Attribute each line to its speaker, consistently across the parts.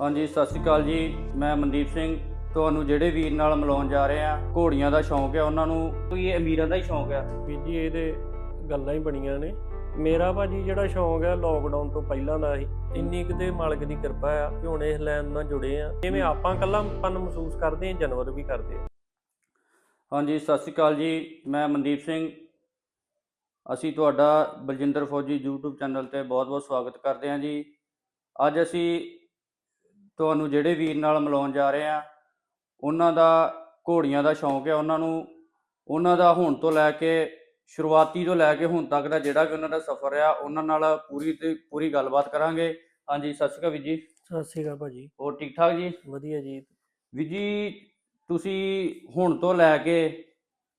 Speaker 1: ਹਾਂਜੀ ਸਤਿ ਸ਼੍ਰੀ ਅਕਾਲ ਜੀ। ਮੈਂ ਮਨਦੀਪ ਸਿੰਘ। ਤੁਹਾਨੂੰ ਜਿਹੜੇ ਵੀਰ ਨਾਲ ਮਿਲਾਉਣ ਜਾ ਰਹੇ ਆ ਘੋੜੀਆਂ ਦਾ ਸ਼ੌਂਕ ਹੈ ਉਹਨਾਂ ਨੂੰ ਕੋਈ ਇਹ ਅਮੀਰਾਂ ਦਾ ਹੀ ਸ਼ੌਂਕ ਹੈ।
Speaker 2: ਵੀ ਜੀ ਇਹਦੇ ਗੱਲਾਂ ਹੀ ਬਣੀਆਂ ਨੇ। ਮੇਰਾ ਭਾਜੀ ਜਿਹੜਾ ਸ਼ੌਂਕ ਹੈ ਲੋਕਡਾਊਨ ਤੋਂ ਪਹਿਲਾਂ ਦਾ ਸੀ। ਇੰਨੀ ਕਿਤੇ ਮਾਲਕ ਦੀ ਕਿਰਪਾ ਆ ਕਿ ਹੁਣ ਇਸ ਲਾਈਨ ਨਾਲ ਜੁੜੇ ਆ। ਜਿਵੇਂ ਆਪਾਂ ਇਕੱਲਾਪਨ ਮਹਿਸੂਸ ਕਰਦੇ ਆ ਜਾਨਵਰ ਵੀ ਕਰਦੇ ਆ।
Speaker 1: ਹਾਂਜੀ ਸਤਿ ਸ਼੍ਰੀ ਅਕਾਲ ਜੀ। ਮੈਂ ਮਨਦੀਪ ਸਿੰਘ। ਅਸੀਂ ਤੁਹਾਡਾ ਬਲਜਿੰਦਰ ਫੌਜੀ YouTube ਚੈਨਲ ਤੇ ਬਹੁਤ-ਬਹੁਤ ਸਵਾਗਤ ਕਰਦੇ ਹਾਂ ਜੀ। ਅੱਜ ਅਸੀਂ ਤੁਹਾਨੂੰ ਜਿਹੜੇ ਵੀਰ ਨਾਲ ਮਿਲਾਉਣ ਜਾ ਰਹੇ ਹਾਂ ਉਹਨਾਂ ਦਾ ਘੋੜੀਆਂ ਦਾ ਸ਼ੌਂਕ ਹੈ ਉਹਨਾਂ ਨੂੰ ਉਹਨਾਂ ਦਾ ਹੁਣ ਤੋਂ ਲੈ ਕੇ ਸ਼ੁਰੂਆਤੀ ਤੋਂ ਲੈ ਕੇ ਹੁਣ ਤੱਕ ਦਾ ਜਿਹੜਾ ਵੀ ਉਹਨਾਂ ਦਾ ਸਫ਼ਰ ਆ ਉਹਨਾਂ ਨਾਲ ਪੂਰੀ ਤੇ ਪੂਰੀ ਗੱਲਬਾਤ ਕਰਾਂਗੇ। ਹਾਂਜੀ ਸਤਿ ਸ਼੍ਰੀ ਅਕਾਲ ਵੀਰ ਜੀ।
Speaker 2: ਸਤਿ ਸ਼੍ਰੀ ਅਕਾਲ ਭਾਜੀ।
Speaker 1: ਹੋਰ ਠੀਕ ਠਾਕ ਜੀ?
Speaker 2: ਵਧੀਆ ਜੀ।
Speaker 1: ਵੀ ਜੀ ਤੁਸੀਂ ਹੁਣ ਤੋਂ ਲੈ ਕੇ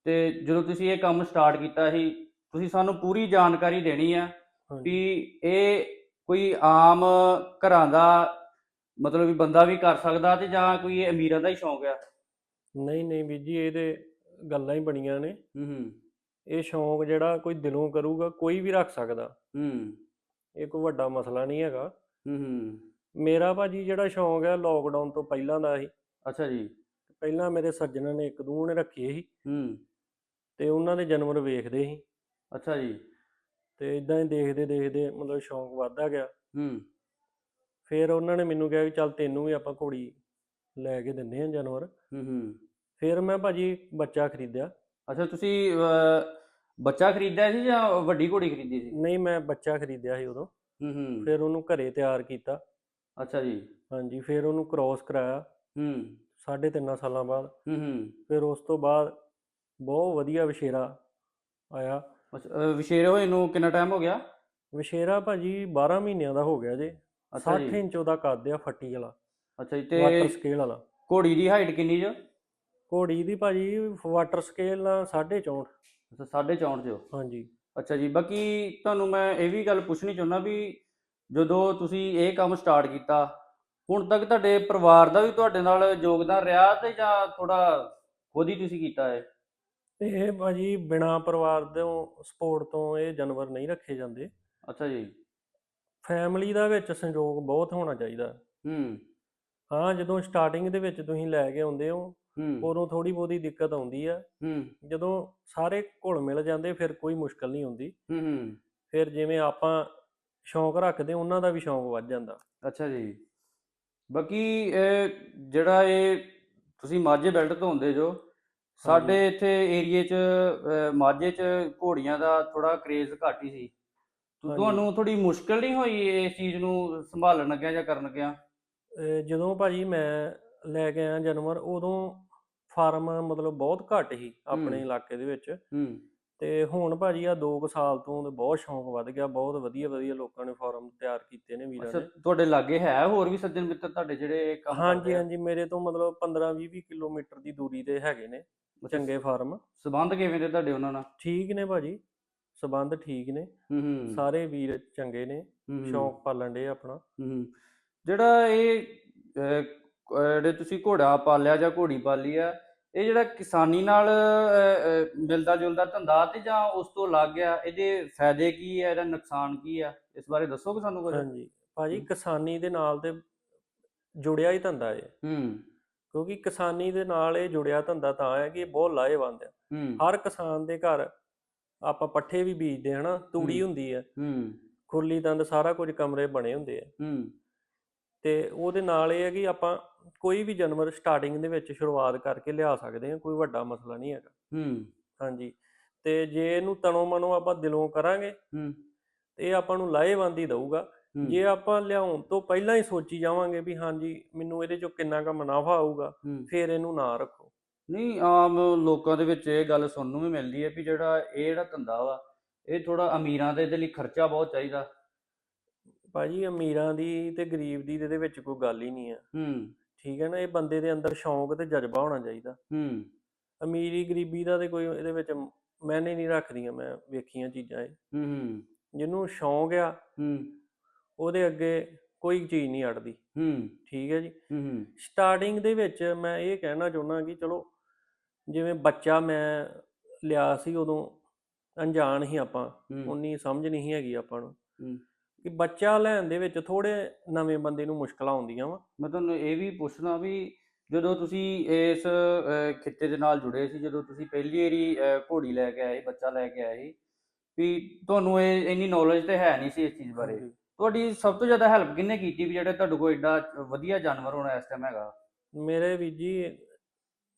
Speaker 1: ਤੇ ਜਦੋਂ ਤੁਸੀਂ ਇਹ ਕੰਮ ਸਟਾਰਟ ਕੀਤਾ ਸੀ ਤੁਸੀਂ ਸਾਨੂੰ ਪੂਰੀ ਜਾਣਕਾਰੀ ਦੇਣੀ ਆ ਵੀ ਇਹ ਕੋਈ ਆਮ ਘਰਾਂ ਦਾ ਮਤਲਬ ਵੀ ਬੰਦਾ ਵੀ ਕਰ ਸਕਦਾ ਤੇ ਜਾਂ ਕੋਈ ਇਹ ਅਮੀਰਾਂ ਦਾ ਹੀ ਸ਼ੌਂਕ ਆ?
Speaker 2: ਨਹੀਂ ਨਹੀਂ ਵੀ ਜੀ ਇਹਦੇ ਗੱਲਾਂ ਹੀ ਬਣੀਆਂ ਨੇ।
Speaker 1: ਹੂੰ ਹੂੰ।
Speaker 2: ਇਹ ਸ਼ੌਂਕ ਜਿਹੜਾ ਕੋਈ ਦਿਲੋਂ ਕਰੂਗਾ ਕੋਈ ਵੀ ਰੱਖ ਸਕਦਾ।
Speaker 1: ਹੂੰ।
Speaker 2: ਇਹ ਕੋਈ ਵੱਡਾ ਮਸਲਾ ਨਹੀਂ ਹੈਗਾ।
Speaker 1: ਹੂੰ ਹੂੰ।
Speaker 2: ਮੇਰਾ ਭਾਜੀ ਜਿਹੜਾ ਸ਼ੌਂਕ ਹੈ ਲੋਕਡਾਊਨ ਤੋਂ ਪਹਿਲਾਂ ਦਾ ਸੀ।
Speaker 1: ਅੱਛਾ ਜੀ।
Speaker 2: ਪਹਿਲਾਂ ਮੇਰੇ ਸੱਜਣਾਂ ਨੇ ਇੱਕ ਨੇ ਰੱਖੇ ਸੀ।
Speaker 1: ਹੂੰ।
Speaker 2: ਤੇ ਉਹਨਾਂ ਦੇ ਜਾਨਵਰ ਵੇਖਦੇ ਸੀ।
Speaker 1: ਅੱਛਾ ਜੀ।
Speaker 2: ਤੇ ਇਦਾਂ ਹੀ ਦੇਖਦੇ ਦੇਖਦੇ ਮਤਲਬ ਸ਼ੌਂਕ ਵੱਧਦਾ ਗਿਆ।
Speaker 1: ਹੂੰ।
Speaker 2: ਫਿਰ ਉਹਨਾਂ ਨੇ ਮੈਨੂੰ ਕਿਹਾ ਵੀ ਚੱਲ ਤੈਨੂੰ ਵੀ ਆਪਾਂ ਘੋੜੀ ਲੈ ਕੇ ਦਿੰਦੇ ਹਾਂ ਜਾਨਵਰ।
Speaker 1: ਹੂੰ ਹੂੰ।
Speaker 2: ਫਿਰ ਮੈਂ ਭਾਜੀ ਬੱਚਾ ਖਰੀਦਿਆ।
Speaker 1: ਅੱਛਾ ਤੁਸੀਂ ਅਹ, ਬੱਚਾ ਖਰੀਦਿਆ ਸੀ ਜਾਂ ਵੱਡੀ ਘੋੜੀ ਖਰੀਦੀ ਸੀ?
Speaker 2: ਨਹੀਂ ਮੈਂ ਬੱਚਾ ਖਰੀਦਿਆ ਸੀ ਉਦੋਂ।
Speaker 1: ਹੂੰ ਹੂੰ।
Speaker 2: ਫਿਰ ਉਹਨੂੰ ਘਰੇ ਤਿਆਰ ਕੀਤਾ।
Speaker 1: ਅੱਛਾ ਜੀ।
Speaker 2: ਹਾਂਜੀ ਫਿਰ ਉਹਨੂੰ ਕ੍ਰਾਸ ਕਰਾਇਆ।
Speaker 1: ਹੂੰ।
Speaker 2: ਸਾਢੇ ਤਿੰਨਾਂ ਸਾਲਾਂ ਬਾਅਦ।
Speaker 1: ਹੂੰ ਹੂੰ।
Speaker 2: ਫਿਰ ਉਸ ਤੋਂ ਬਾਅਦ ਬਹੁਤ ਵਧੀਆ ਵਿਸ਼ੇਰਾ ਆਇਆ।
Speaker 1: ਅੱਛਾ ਅਹ, ਵਿਸ਼ੇਰੇ ਹੋਏ ਨੂੰ ਕਿੰਨਾ ਟਾਈਮ ਹੋ ਗਿਆ?
Speaker 2: ਵਿਸ਼ੇਰਾ ਭਾਜੀ 12 ਮਹੀਨਿਆਂ ਦਾ ਹੋ ਗਿਆ ਜੇ। 60
Speaker 1: ਜੀ।
Speaker 2: ਇੰਚ ਉਹਦਾ ਕੱਦ ਆ ਫੱਟੀ ਵਾਲਾ।
Speaker 1: ਅੱਛਾ ਜੀ
Speaker 2: ਵਾਟਰ
Speaker 1: ਤੇ
Speaker 2: ਸਕੇਲ ਵਾਲਾ।
Speaker 1: ਘੋੜੀ ਦੀ ਹਾਈਟ ਕਿੰਨੀ ਜੋ?
Speaker 2: ਘੋੜੀ ਦੀ ਭਾਜੀ ਵਾਟਰ ਸਕੇਲ ਨਾਲ 64
Speaker 1: ਅੱਛਾ 64 ਜੋ।
Speaker 2: ਹਾਂਜੀ।
Speaker 1: ਅੱਛਾ ਜੀ ਬਾਕੀ ਤੁਹਾਨੂੰ ਮੈਂ ਇਹ ਵੀ ਗੱਲ ਪੁੱਛਣੀ ਚਾਹੁੰਦਾ ਵੀ ਜਦੋਂ ਤੁਸੀਂ ਇਹ ਕੰਮ ਸਟਾਰਟ ਕੀਤਾ ਹੁਣ ਤੱਕ ਤੁਹਾਡੇ ਪਰਿਵਾਰ ਦਾ ਵੀ ਤੁਹਾਡੇ ਨਾਲ ਯੋਗਦਾਨ ਰਿਹਾ ਤੇ ਜਾਂ ਥੋੜਾ ਖੁਦ ਹੀ ਤੁਸੀਂ ਕੀਤਾ ਹੈ
Speaker 2: ਇਹ ਭਾਜੀ ਬਿਨਾ ਪਰਿਵਾਰ ਤੋਂ ਸਪੋਰਟ ਤੋਂ ਇਹ ਜਾਨਵਰ ਨਹੀਂ ਰੱਖੇ ਜਾਂਦੇ।
Speaker 1: ਅੱਛਾ ਜੀ।
Speaker 2: ਫੈਮਿਲੀ ਦਾ ਵਿੱਚ ਸੰਯੋਗ ਬਹੁਤ ਹੋਣਾ ਚਾਹੀਦਾ।
Speaker 1: ਹੂੰ।
Speaker 2: ਹਾਂ ਜਦੋਂ ਸਟਾਰਟਿੰਗ ਦੇ ਵਿੱਚ ਤੁਸੀਂ ਲੈ ਕੇ ਆਉਂਦੇ ਹੋ
Speaker 1: ਹੂੰ।
Speaker 2: ਉਦੋਂ ਥੋੜੀ ਬਹੁਤੀ ਦਿੱਕਤ ਆਉਂਦੀ ਆ।
Speaker 1: ਹੂੰ।
Speaker 2: ਜਦੋਂ ਸਾਰੇ ਘੁਲ ਮਿਲ ਜਾਂਦੇ ਫਿਰ ਕੋਈ ਮੁਸ਼ਕਲ ਨਹੀਂ ਹੁੰਦੀ।
Speaker 1: ਹੂੰ ਹੂੰ।
Speaker 2: ਫਿਰ ਜਿਵੇਂ ਆਪਾਂ ਸ਼ੌਂਕ ਰੱਖਦੇ ਉਹਨਾਂ ਦਾ ਵੀ ਸ਼ੌਂਕ ਵੱਧ ਜਾਂਦਾ।
Speaker 1: ਅੱਛਾ ਜੀ। ਬਾਕੀ ਇਹ ਜਿਹੜਾ ਇਹ ਤੁਸੀਂ ਮਾਝੇ ਬੈਲਟ ਤੋਂ ਹੁੰਦੇ ਜੋ ਸਾਡੇ ਇੱਥੇ ਏਰੀਏ 'ਚ ਅਹ, ਮਾਝੇ 'ਚ ਘੋੜੀਆਂ ਦਾ ਥੋੜਾ ਕਰੇਜ਼ ਘੱਟ ਹੀ ਸੀ। ਤੁਹਾਨੂੰ ਥੋੜੀ ਮੁਸ਼ਕਲ ਨਹੀਂ ਹੋਈ ਇਸ ਚੀਜ਼ ਨੂੰ ਸੰਭਾਲਣ ਲੱਗਿਆ ਜਾਂ ਕਰਨ ਲੱਗਿਆ?
Speaker 2: ਅਹ ਜਦੋਂ ਭਾਜੀ ਮੈਂ ਲੈ ਕੇ ਆਇਆ ਜਾਨਵਰ ਉਦੋਂ ਫਾਰਮ ਮਤਲਬ ਬਹੁਤ ਘੱਟ ਸੀ ਆਪਣੇ
Speaker 1: ਹੂੰ।
Speaker 2: ਇਲਾਕੇ ਦੇ ਵਿੱਚ।
Speaker 1: ਹੂੰ।
Speaker 2: ਤੇ ਹੁਣ ਭਾਜੀ ਆ 2 ਸਾਲ ਤੋਂ ਤੇ ਬਹੁਤ ਸ਼ੌਂਕ ਵੱਧ ਗਿਆ ਬਹੁਤ ਵਧੀਆ ਵਧੀਆ ਲੋਕਾਂ ਨੇ ਫਾਰਮ ਤਿਆਰ ਕੀਤੇ ਨੇ ਵੀਰਾਂ
Speaker 1: ਅੱਛਾ
Speaker 2: ਨੇ।
Speaker 1: ਤੁਹਾਡੇ ਲਾਗੇ ਹੈ ਹੋਰ ਵੀ ਸੱਜਣ ਮਿੱਤਰ ਤੁਹਾਡੇ ਜਿਹੜੇ ਇਹ ਕੰਮ
Speaker 2: ਹਾਂਜੀ
Speaker 1: ਕਰਦੇ ਆ?
Speaker 2: ਹਾਂਜੀ ਮੇਰੇ ਤੋਂ ਮਤਲਬ 15 20 ਕਿਲੋਮੀਟਰ ਦੀ ਦੂਰੀ ਤੇ ਹੈਗੇ ਨੇ ਚੰਗੇ ਫਾਰਮ।
Speaker 1: ਸੰਬੰਧ ਕਿਵੇਂ ਦੇ ਤੁਹਾਡੇ ਉਹਨਾਂ ਨਾਲ?
Speaker 2: ਠੀਕ ਨੇ ਭਾਜੀ। ਸਬੰਧ ਠੀਕ ਨੇ।
Speaker 1: ਹੂੰ
Speaker 2: ਸਾਰੇ ਵੀਰ ਚੰਗੇ ਨੇ। ਸ਼ੌਂਕ ਪਾਲਣ ਦੇ ਆਪਣਾ।
Speaker 1: ਹੂੰ ਜਿਹੜਾ ਇਹ ਜਿਹੜੇ ਤੁਸੀਂ ਘੋੜਾ ਪਾਲਿਆ ਜਾਂ ਘੋੜੀ ਪਾਲੀ ਆ ਇਹ ਜਿਹੜਾ ਕਿਸਾਨੀ ਨਾਲ ਮਿਲਦਾ ਜੁਲਦਾ ਧੰਦਾ ਤੇ ਜਾਂ ਉਸ ਤੋਂ ਅਲੱਗ ਆ ਇਹਦੇ ਫਾਇਦੇ ਕੀ ਆ ਇਹਦਾ ਨੁਕਸਾਨ ਕੀ ਆ? ਇਸ ਬਾਰੇ ਦੱਸੋਗੇ ਸਾਨੂੰ ਕੁਝ?
Speaker 2: ਹਾਂਜੀ। ਭਾਜੀ। ਕਿਸਾਨੀ ਦੇ ਨਾਲ ਤੇ ਜੁੜਿਆ ਹੀ ਧੰਦਾ ਹੈ
Speaker 1: ਹੂੰ।
Speaker 2: ਕਿਉਂਕਿ ਕਿਸਾਨੀ ਦੇ ਨਾਲ ਇਹ ਜੁੜਿਆ ਧੰਦਾ ਤਾਂ ਹੈ ਕਿ ਇਹ ਬਹੁਤ ਲਾਹੇਵੰਦ ਹੂੰ। ਹਰ ਕਿਸਾਨ ਦੇ ਘਰ ਆਪਾਂ ਪੱਠੇ ਵੀ ਬੀਜਦੇ ਹਨਾ ਤੂੜੀ। ਹੁੰਦੀ ਹੈ
Speaker 1: ਹੂੰ।
Speaker 2: ਖੁਰਲੀ ਦੰਦ ਸਾਰਾ ਕੁਝ ਕਮਰੇ ਬਣੇ ਹੁੰਦੇ ਆ।
Speaker 1: ਹੂੰ।
Speaker 2: ਤੇ ਉਹਦੇ ਨਾਲ ਇਹ ਹੈ ਕਿ ਆਪਾਂ ਕੋਈ ਵੀ ਜਾਨਵਰ ਸਟਾਰਟਿੰਗ ਦੇ ਵਿੱਚ ਸ਼ੁਰੂਆਤ ਕਰਕੇ ਲਿਆ ਸਕਦੇ ਹਾਂ ਕੋਈ ਵੱਡਾ ਮਸਲਾ ਨਹੀਂ ਹੈਗਾ।
Speaker 1: ਹੂੰ।
Speaker 2: ਹਾਂਜੀ। ਤੇ ਜੇ ਇਹਨੂੰ ਤਨੋਂ ਮਨੋਂ ਆਪਾਂ ਦਿਲੋਂ ਕਰਾਂਗੇ
Speaker 1: ਹੂੰ।
Speaker 2: ਤੇ ਇਹ ਆਪਾਂ ਨੂੰ ਲਾਹੇਵੰਦ ਹੀ ਦਊਗਾ। ਜੇ ਆਪਾਂ ਲਿਆਉਣ ਤੋਂ ਪਹਿਲਾਂ ਹੀ ਸੋਚੀ ਜਾਵਾਂਗੇ ਵੀ ਹਾਂਜੀ ਮੈਨੂੰ ਇਹਦੇ ਚੋਂ ਕਿੰਨਾ ਕੁ ਮੁਨਾਫਾ ਆਊਗਾ ਫਿਰ ਇਹਨੂੰ ਨਾ ਰੱਖੋ।
Speaker 1: ਨਹੀਂ ਆਮ ਲੋਕਾਂ ਦੇ ਵਿੱਚ ਇਹ ਗੱਲ ਸੁਣਨ ਨੂੰ ਵੀ ਮਿਲਦੀ ਹੈ ਵੀ ਜਿਹੜਾ ਇਹ ਜਿਹੜਾ ਧੰਦਾ ਵਾ ਇਹ ਥੋੜਾ ਅਮੀਰਾਂ ਦੇ ਇਹਦੇ ਲਈ ਖਰਚਾ ਬਹੁਤ ਚਾਹੀਦਾ।
Speaker 2: ਭਾਜੀ ਅਮੀਰਾਂ ਦੀ ਤੇ ਗਰੀਬ ਦੀ ਇਹਦੇ ਵਿੱਚ ਕੋਈ ਗੱਲ ਹੀ ਨਹੀਂ ਹੈ
Speaker 1: ਹੂੰ।
Speaker 2: ਠੀਕ ਹੈ ਨਾ ਇਹ ਬੰਦੇ ਦੇ ਅੰਦਰ ਸ਼ੌਂਕ ਤੇ ਜਜ਼ਬਾ ਹੋਣਾ ਚਾਹੀਦਾ।
Speaker 1: ਹੂੰ।
Speaker 2: ਅਮੀਰੀ ਗਰੀਬੀ ਦਾ ਤੇ ਕੋਈ ਇਹਦੇ ਵਿੱਚ ਮੈਨੇ ਨਹੀਂ ਰੱਖਦੀਆਂ ਮੈਂ ਵੇਖੀਆਂ ਚੀਜ਼ਾਂ ਇਹ।
Speaker 1: ਹੂੰ
Speaker 2: ਜਿਹਨੂੰ ਸ਼ੌਂਕ ਆ
Speaker 1: ਹੂੰ।
Speaker 2: ਉਹਦੇ ਅੱਗੇ ਕੋਈ ਚੀਜ਼ ਨਹੀਂ ਅੜਦੀ।
Speaker 1: ਹੂੰ।
Speaker 2: ਠੀਕ ਹੈ ਜੀ।
Speaker 1: ਹੂੰ।
Speaker 2: ਸਟਾਰਟਿੰਗ ਦੇ ਵਿੱਚ ਮੈਂ ਇਹ ਕਹਿਣਾ ਚਾਹੁੰਦਾ ਕਿ ਚਲੋ ਜਿਵੇਂ ਬੱਚਾ ਮੈਂ ਲਿਆ ਸੀ ਉਦੋਂ ਅਣਜਾਣ ਹੀ ਆਪਾਂ
Speaker 1: ਹੂੰ।
Speaker 2: ਉਨੀ ਸਮਝ ਨਹੀਂ ਹੈਗੀ ਆਪਾਂ ਨੂੰ।
Speaker 1: ਹੂੰ।
Speaker 2: ਕਿ ਬੱਚਾ ਲੈਣ ਦੇ ਵਿੱਚ ਥੋੜੇ ਨਵੇਂ ਬੰਦੇ ਨੂੰ ਮੁਸ਼ਕਲਾਂ ਆਉਂਦੀਆਂ ਵਾ।
Speaker 1: ਮੈਂ ਤੁਹਾਨੂੰ ਇਹ ਵੀ ਪੁੱਛਣਾ ਵੀ ਜਦੋਂ ਤੁਸੀਂ ਇਸ ਅਹ, ਖਿੱਤੇ ਦੇ ਨਾਲ ਜੁੜੇ ਸੀ ਜਦੋਂ ਤੁਸੀਂ ਪਹਿਲੀ ਵਾਰੀ ਅਹ, ਘੋੜੀ ਲੈ ਕੇ ਆਏ ਬੱਚਾ ਲੈ ਕੇ ਆਏ ਸੀ ਵੀ ਤੁਹਾਨੂੰ ਇਹ ਇੰਨੀ ਨੌਲੇਜ ਤੇ ਹੈ ਨਹੀਂ ਸੀ ਇਸ ਚੀਜ਼ ਬਾਰੇ। ਤੁਹਾਡੀ ਸਭ ਤੋਂ ਜ਼ਿਆਦਾ ਹੈਲਪ ਕਿਹਨੇ ਕੀਤੀ ਵੀ ਜਿਹੜੇ ਤੁਹਾਡੇ ਕੋਲ ਐਡਾ ਵਧੀਆ ਜਾਨਵਰ ਹੋਣਾ ਇਸ ਟਾਈਮ ਹੈਗਾ?
Speaker 2: ਮੇਰੇ ਵੀਰ ਜੀ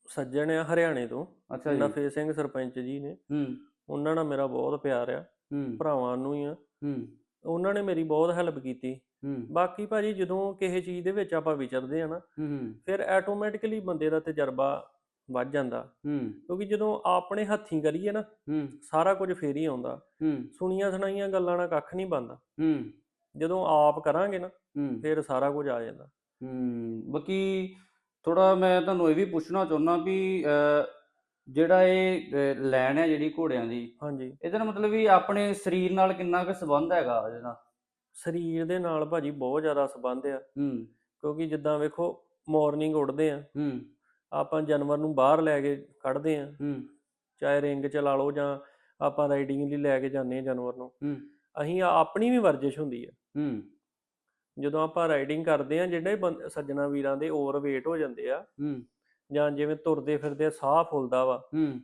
Speaker 2: ਸੱਜਣ ਆ ਹਰਿਆਣੇ ਤੋਂ
Speaker 1: ਅੱਛਾ ਜੀ।
Speaker 2: ਨਫੇ ਸਿੰਘ ਸਰਪੰਚ ਜੀ ਨੇ।
Speaker 1: ਹੂੰ।
Speaker 2: ਉਹਨਾਂ ਨਾਲ ਮੇਰਾ ਬਹੁਤ ਪਿਆਰ ਆ।
Speaker 1: ਹੂੰ।
Speaker 2: ਭਰਾਵਾਂ ਨੂੰ ਹੀ ਆ।
Speaker 1: ਹੂੰ।
Speaker 2: ਉਹਨਾਂ ਨੇ ਮੇਰੀ ਬਹੁਤ ਹੈਲਪ ਕੀਤੀ।
Speaker 1: ਹੂੰ।
Speaker 2: ਬਾਕੀ ਭਾਜੀ ਜਦੋਂ ਕਿਸੇ ਚੀਜ਼ ਦੇ ਵਿੱਚ ਆਪਾਂ ਵਿਚਰਦੇ ਆ ਨਾ
Speaker 1: ਹੂੰ
Speaker 2: ਫਿਰ ਆਟੋਮੈਟਿਕਲੀ ਬੰਦੇ ਦਾ ਤਜਰਬਾ ਵੱਧ ਜਾਂਦਾ।
Speaker 1: ਹੂੰ।
Speaker 2: ਕਿਉਂਕਿ ਜਦੋਂ ਆਪਣੇ ਹੱਥੀਂ ਕਰੀਏ ਨਾ
Speaker 1: ਹੂੰ।
Speaker 2: ਸਾਰਾ ਕੁਝ ਫੇਰ ਹੀ ਆਉਂਦਾ।
Speaker 1: ਹੂੰ।
Speaker 2: ਸੁਣੀਆਂ ਸੁਣਾਈਆਂ ਗੱਲਾਂ ਨਾਲ ਕੱਖ ਨਹੀਂ ਬਣਦਾ।
Speaker 1: ਹੂੰ।
Speaker 2: ਜਦੋਂ ਆਪ ਕਰਾਂਗੇ ਨਾ
Speaker 1: ਹੂੰ।
Speaker 2: ਫਿਰ ਸਾਰਾ ਕੁਝ ਆ ਜਾਂਦਾ।
Speaker 1: ਹੂੰ। ਬਾਕੀ ਥੋੜਾ ਮੈਂ ਤੁਹਾਨੂੰ ਇਹ ਵੀ ਪੁੱਛਣਾ ਚਾਹੁੰਦਾ ਵੀ ਜਿਹੜਾ ਇਹ ਲੈਣ ਹੈ ਜਿਹੜੀ ਘੋੜਿਆਂ ਦੀ
Speaker 2: ਹਾਂਜੀ।
Speaker 1: ਇਹਦਾ ਮਤਲਬ ਵੀ ਆਪਣੇ ਸਰੀਰ ਨਾਲ ਕਿੰਨਾ ਕੁ ਸੰਬੰਧ ਹੈਗਾ ਇਹਦੇ ਨਾਲ?
Speaker 2: ਸਰੀਰ ਦੇ ਨਾਲ ਭਾਜੀ ਬਹੁਤ ਜ਼ਿਆਦਾ ਸੰਬੰਧ ਆ।
Speaker 1: ਹੂੰ।
Speaker 2: ਕਿਉਂਕਿ ਜਿੱਦਾਂ ਵੇਖੋ ਮਾਰਨਿੰਗ ਉੱਠਦੇ ਆ।
Speaker 1: ਹੂੰ।
Speaker 2: ਆਪਾਂ ਜਾਨਵਰ ਨੂੰ ਬਾਹਰ ਲੈ ਕੇ ਕੱਢਦੇ ਆ।
Speaker 1: ਹੂੰ।
Speaker 2: ਚਾਹੇ ਰਿੰਗ ਚ ਲਾ ਲਓ ਜਾਂ ਆਪਾਂ ਰਾਈਡਿੰਗ ਲਈ ਲੈ ਕੇ ਜਾਂਦੇ ਆ ਜਾਨਵਰ ਨੂੰ।
Speaker 1: ਹੂੰ।
Speaker 2: ਅਸੀਂ ਆਪਣੀ ਵੀ ਵਰਜਿਸ਼ ਹੁੰਦੀ ਆ।
Speaker 1: ਹੂੰ।
Speaker 2: ਜਦੋਂ ਆਪਾਂ ਰਾਈਡਿੰਗ ਕਰਦੇ ਆ ਜਿਹੜੇ ਬੰ- ਸੱਜਣਾ ਵੀਰਾਂ ਦੇ ਓਵਰ weight ਹੋ ਜਾਂਦੇ ਆ
Speaker 1: ਹੂੰ।
Speaker 2: ਜਾਂ ਜਿਵੇਂ ਤੁਰਦੇ ਫਿਰਦੇ ਸਾਹ ਫੁੱਲਦਾ ਵਾ।
Speaker 1: ਹੂੰ।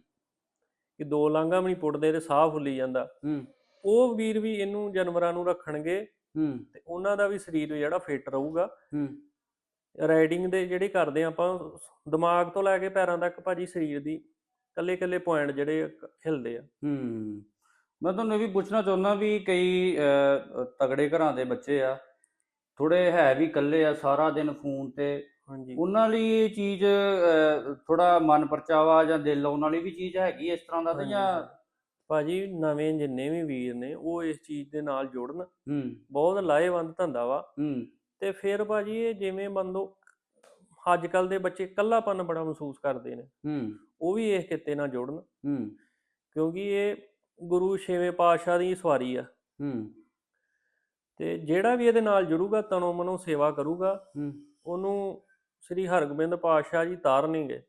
Speaker 2: ਕਿ ਦੋ ਲਾਂਘਾਂ ਵੀ ਨਹੀਂ ਪੁੱਟਦੇ ਤੇ ਸਾਹ ਫੁੱਲੀ ਜਾਂਦਾ।
Speaker 1: ਹੂੰ।
Speaker 2: ਉਹ ਵੀਰ ਵੀ ਇਹਨੂੰ ਜਾਨਵਰਾਂ ਨੂੰ ਰੱਖਣਗੇ
Speaker 1: ਹੂੰ।
Speaker 2: ਤੇ ਉਹਨਾਂ ਦਾ ਵੀ ਸਰੀਰ ਜਿਹੜਾ ਫਿੱਟ ਰਹੂਗਾ।
Speaker 1: ਹੂੰ।
Speaker 2: ਰਾਈਡਿੰਗ ਦੇ ਜਿਹੜੇ ਕਰਦੇ ਆ ਆਪਾਂ ਦਿਮਾਗ ਤੋਂ ਲੈ ਕੇ ਪੈਰਾਂ ਤੱਕ ਭਾਜੀ ਸਰੀਰ ਦੀ ਕੱਲੇ ਕੱਲੇ ਪੁਆਇੰਟ ਜਿਹੜੇ ਕ- ਹਿਲਦੇ ਆ।
Speaker 1: ਹੂੰ। ਮੈਂ ਤੁਹਾਨੂੰ ਇਹ ਵੀ ਪੁੱਛਣਾ ਚਾਹੁੰਦਾ ਵੀ ਕਈ ਅਹ, ਤਗੜੇ ਘਰਾਂ ਦੇ ਬੱਚੇ ਆ ਥੋੜੇ ਹੈ ਵੀ ਇਕੱਲੇ ਆ ਸਾਰਾ ਦਿਨ ਫੋਨ ਤੇ।
Speaker 2: ਹਾਂਜੀ।
Speaker 1: ਉਹਨਾਂ ਲਈ ਇਹ ਚੀਜ਼ ਥੋੜਾ ਮਨ ਪਰਚਾਵਾ ਜਾਂ ਦਿਲ ਲਾਉਣ ਵਾਲੀ ਵੀ ਚੀਜ਼ ਹੈਗੀ ਇਸ ਤਰ੍ਹਾਂ ਦਾ ਤੇ ਜਾਂ।
Speaker 2: ਭਾਜੀ ਨਵੇਂ ਜਿੰਨੇ ਵੀ ਵੀਰ ਨੇ ਉਹ ਇਸ ਚੀਜ਼ ਦੇ ਨਾਲ ਜੁੜਨ।
Speaker 1: ਹੂੰ।
Speaker 2: ਬਹੁਤ ਲਾਹੇਵੰਦ ਧੰਦਾ ਵਾ।
Speaker 1: ਹੂੰ।
Speaker 2: ਤੇ ਫਿਰ ਭਾਜੀ ਇਹ ਜਿਵੇਂ ਮੰਨੋ ਅੱਜ ਕੱਲ ਦੇ ਬੱਚੇ ਇਕੱਲਾਪਨ ਬੜਾ ਮਹਿਸੂਸ ਕਰਦੇ ਨੇ।
Speaker 1: ਹੂੰ।
Speaker 2: ਉਹ ਵੀ ਇਸ ਕਿੱਤੇ ਨਾਲ ਜੁੜਨ।
Speaker 1: ਹੂੰ।
Speaker 2: ਕਿਉਂਕਿ ਇਹ ਗੁਰੂ ਛੇਵੇਂ ਪਾਤਸ਼ਾਹ ਦੀ ਸਵਾਰੀ ਆ।
Speaker 1: ਹੂੰ।
Speaker 2: ਤੇ ਜਿਹੜਾ ਵੀ ਇਹਦੇ ਨਾਲ ਜੁੜੂਗਾ ਤਨੋਂ ਮਨੋਂ ਸੇਵਾ ਕਰੂਗਾ
Speaker 1: ਹੂੰ।
Speaker 2: ਉਹਨੂੰ ਸ੍ਰੀ ਹਰਗੋਬਿੰਦ ਪਾਤਸ਼ਾਹ ਜੀ ਤਾਰਨਗੇ।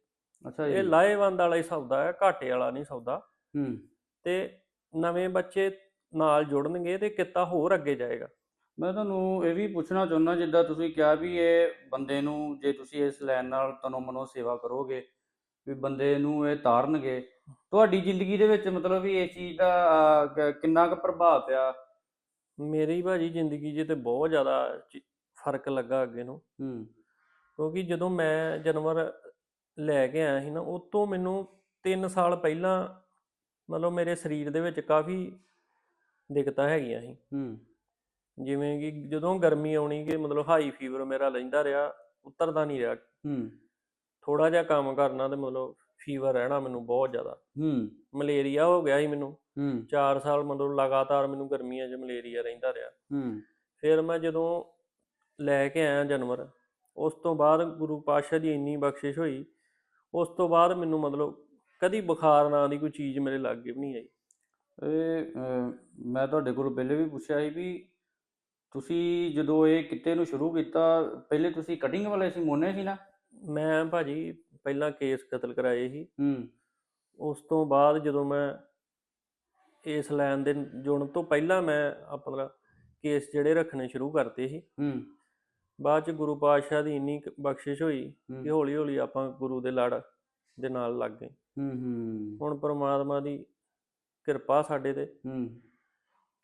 Speaker 1: ਅੱਛਾ ਜੀ।
Speaker 2: ਇਹ ਲਾਹੇਵੰਦ ਵਾਲਾ ਹੀ ਸੌਦਾ ਹੈ ਘਾਟੇ ਵਾਲਾ ਨਹੀਂ ਸੌਦਾ।
Speaker 1: ਹੂੰ।
Speaker 2: ਤੇ ਨਵੇਂ ਬੱਚੇ ਨਾਲ ਜੁੜਨਗੇ ਤੇ ਕਿੱਤਾ ਹੋਰ ਅੱਗੇ ਜਾਏਗਾ।
Speaker 1: ਮੈਂ ਤੁਹਾਨੂੰ ਇਹ ਵੀ ਪੁੱਛਣਾ ਚਾਹੁੰਦਾ ਜਿੱਦਾਂ ਤੁਸੀਂ ਕਿਹਾ ਵੀ ਇਹ ਬੰਦੇ ਨੂੰ ਜੇ ਤੁਸੀਂ ਇਸ ਲਾਈਨ ਨਾਲ ਤਨੋਂ ਮਨੋਂ ਸੇਵਾ ਕਰੋਗੇ ਵੀ ਬੰਦੇ ਨੂੰ ਇਹ ਤਾਰਨਗੇ ਤੁਹਾਡੀ ਜ਼ਿੰਦਗੀ ਦੇ ਵਿੱਚ ਮਤਲਬ ਵੀ ਇਸ ਚੀਜ਼ ਦਾ ਕਿੰਨਾ ਕੁ ਪ੍ਰਭਾਵ ਪਿਆ?
Speaker 2: ਮੇਰੀ ਭਾਜੀ ਜ਼ਿੰਦਗੀ 'ਚ ਤੇ ਬਹੁਤ ਜ਼ਿਆਦਾ ਚ- ਫ਼ਰਕ ਲੱਗਾ ਅੱਗੇ ਨੂੰ।
Speaker 1: ਹੂੰ।
Speaker 2: ਕਿਉਂਕਿ ਜਦੋਂ ਮੈਂ ਜਾਨਵਰ ਲੈ ਕੇ ਆਇਆ ਸੀ ਨਾ ਉਸ ਤੋਂ ਮੈਨੂੰ 3 ਸਾਲ ਪਹਿਲਾਂ ਮਤਲਬ ਮੇਰੇ ਸਰੀਰ ਦੇ ਵਿੱਚ ਕਾਫੀ ਦਿੱਕਤਾਂ ਹੈਗੀਆਂ ਸੀ।
Speaker 1: ਹੂੰ।
Speaker 2: ਜਿਵੇਂ ਕਿ ਜਦੋਂ ਗਰਮੀ ਆਉਣੀ ਕਿ ਮਤਲਬ ਹਾਈ ਫੀਵਰ ਮੇਰਾ ਲੈਂਦਾ ਰਿਹਾ ਉਤਰਦਾ ਨਹੀਂ ਰਿਹਾ।
Speaker 1: ਹੂੰ।
Speaker 2: ਥੋੜਾ ਜਿਹਾ ਕੰਮ ਕਰਨਾ ਤੇ ਮਤਲਬ ਫੀਵਰ ਰਹਿਣਾ ਮੈਨੂੰ ਬਹੁਤ ਜ਼ਿਆਦਾ।
Speaker 1: ਹੂੰ।
Speaker 2: ਮਲੇਰੀਆ ਹੋ ਗਿਆ ਸੀ ਮੈਨੂੰ।
Speaker 1: ਹੂੰ।
Speaker 2: 4 ਸਾਲ ਮਤਲਬ ਲਗਾਤਾਰ ਮੈਨੂੰ ਗਰਮੀਆਂ 'ਚ ਮਲੇਰੀਆ ਰਹਿੰਦਾ ਰਿਹਾ।
Speaker 1: ਹੂੰ।
Speaker 2: ਫਿਰ ਮੈਂ ਜਦੋਂ ਲੈ ਕੇ ਆਇਆ ਜਾਨਵਰ ਉਸ ਤੋਂ ਬਾਅਦ ਗੁਰੂ ਪਾਤਸ਼ਾਹ ਦੀ ਇੰਨੀ ਬਖਸ਼ਿਸ਼ ਹੋਈ। ਉਸ ਤੋਂ ਬਾਅਦ ਮੈਨੂੰ ਮਤਲਬ ਕਦੀ ਬੁਖਾਰ ਨਾਂ ਦੀ ਕੋਈ ਚੀਜ਼ ਮੇਰੇ ਲਾਗੇ ਵੀ ਨਹੀਂ ਆਈ।
Speaker 1: ਇਹ ਮੈਂ ਤੁਹਾਡੇ ਕੋਲ ਪਹਿਲੇ ਵੀ ਪੁੱਛਿਆ ਸੀ ਵੀ ਤੁਸੀਂ ਜਦੋਂ ਇਹ ਕਿੱਤੇ ਨੂੰ ਸ਼ੁਰੂ ਕੀਤਾ ਪਹਿਲੇ ਤੁਸੀਂ ਕਟਿੰਗ ਵਾਲੇ ਸੀ ਮੋਨੇ ਸੀ ਨਾ?
Speaker 2: ਮੈਂ ਭਾਜੀ ਪਹਿਲਾਂ ਕੇਸ ਕਤਲ ਕਰਾਏ ਸੀ।
Speaker 1: ਹੂੰ।
Speaker 2: ਉਸ ਤੋਂ ਬਾਅਦ ਜਦੋਂ ਮੈਂ ਇਸ ਲਾਈਨ ਦੇ ਜੁੜਨ ਤੋਂ ਪਹਿਲਾਂ ਮੈਂ ਆਪਣਾ ਕੇਸ ਜਿਹੜੇ ਰੱਖਣੇ ਸ਼ੁਰੂ ਕਰਤੇ ਸੀ।
Speaker 1: ਹੂੰ।
Speaker 2: ਬਾਅਦ ਚ ਗੁਰੂ ਪਾਤਸ਼ਾਹ ਦੀ ਇੰਨੀ ਕੁ ਬਖਸ਼ਿਸ਼ ਹੋਈ ਕਿ ਹੌਲੀ ਹੌਲੀ ਆਪਾਂ ਗੁਰੂ ਦੇ ਲੜ ਦੇ ਨਾਲ ਲੱਗ ਗਏ।
Speaker 1: ਹੂੰ ਹੂੰ।
Speaker 2: ਹੁਣ ਪ੍ਰਮਾਤਮਾ ਦੀ ਕਿਰਪਾ ਸਾਡੇ ਤੇ।
Speaker 1: ਹੂੰ।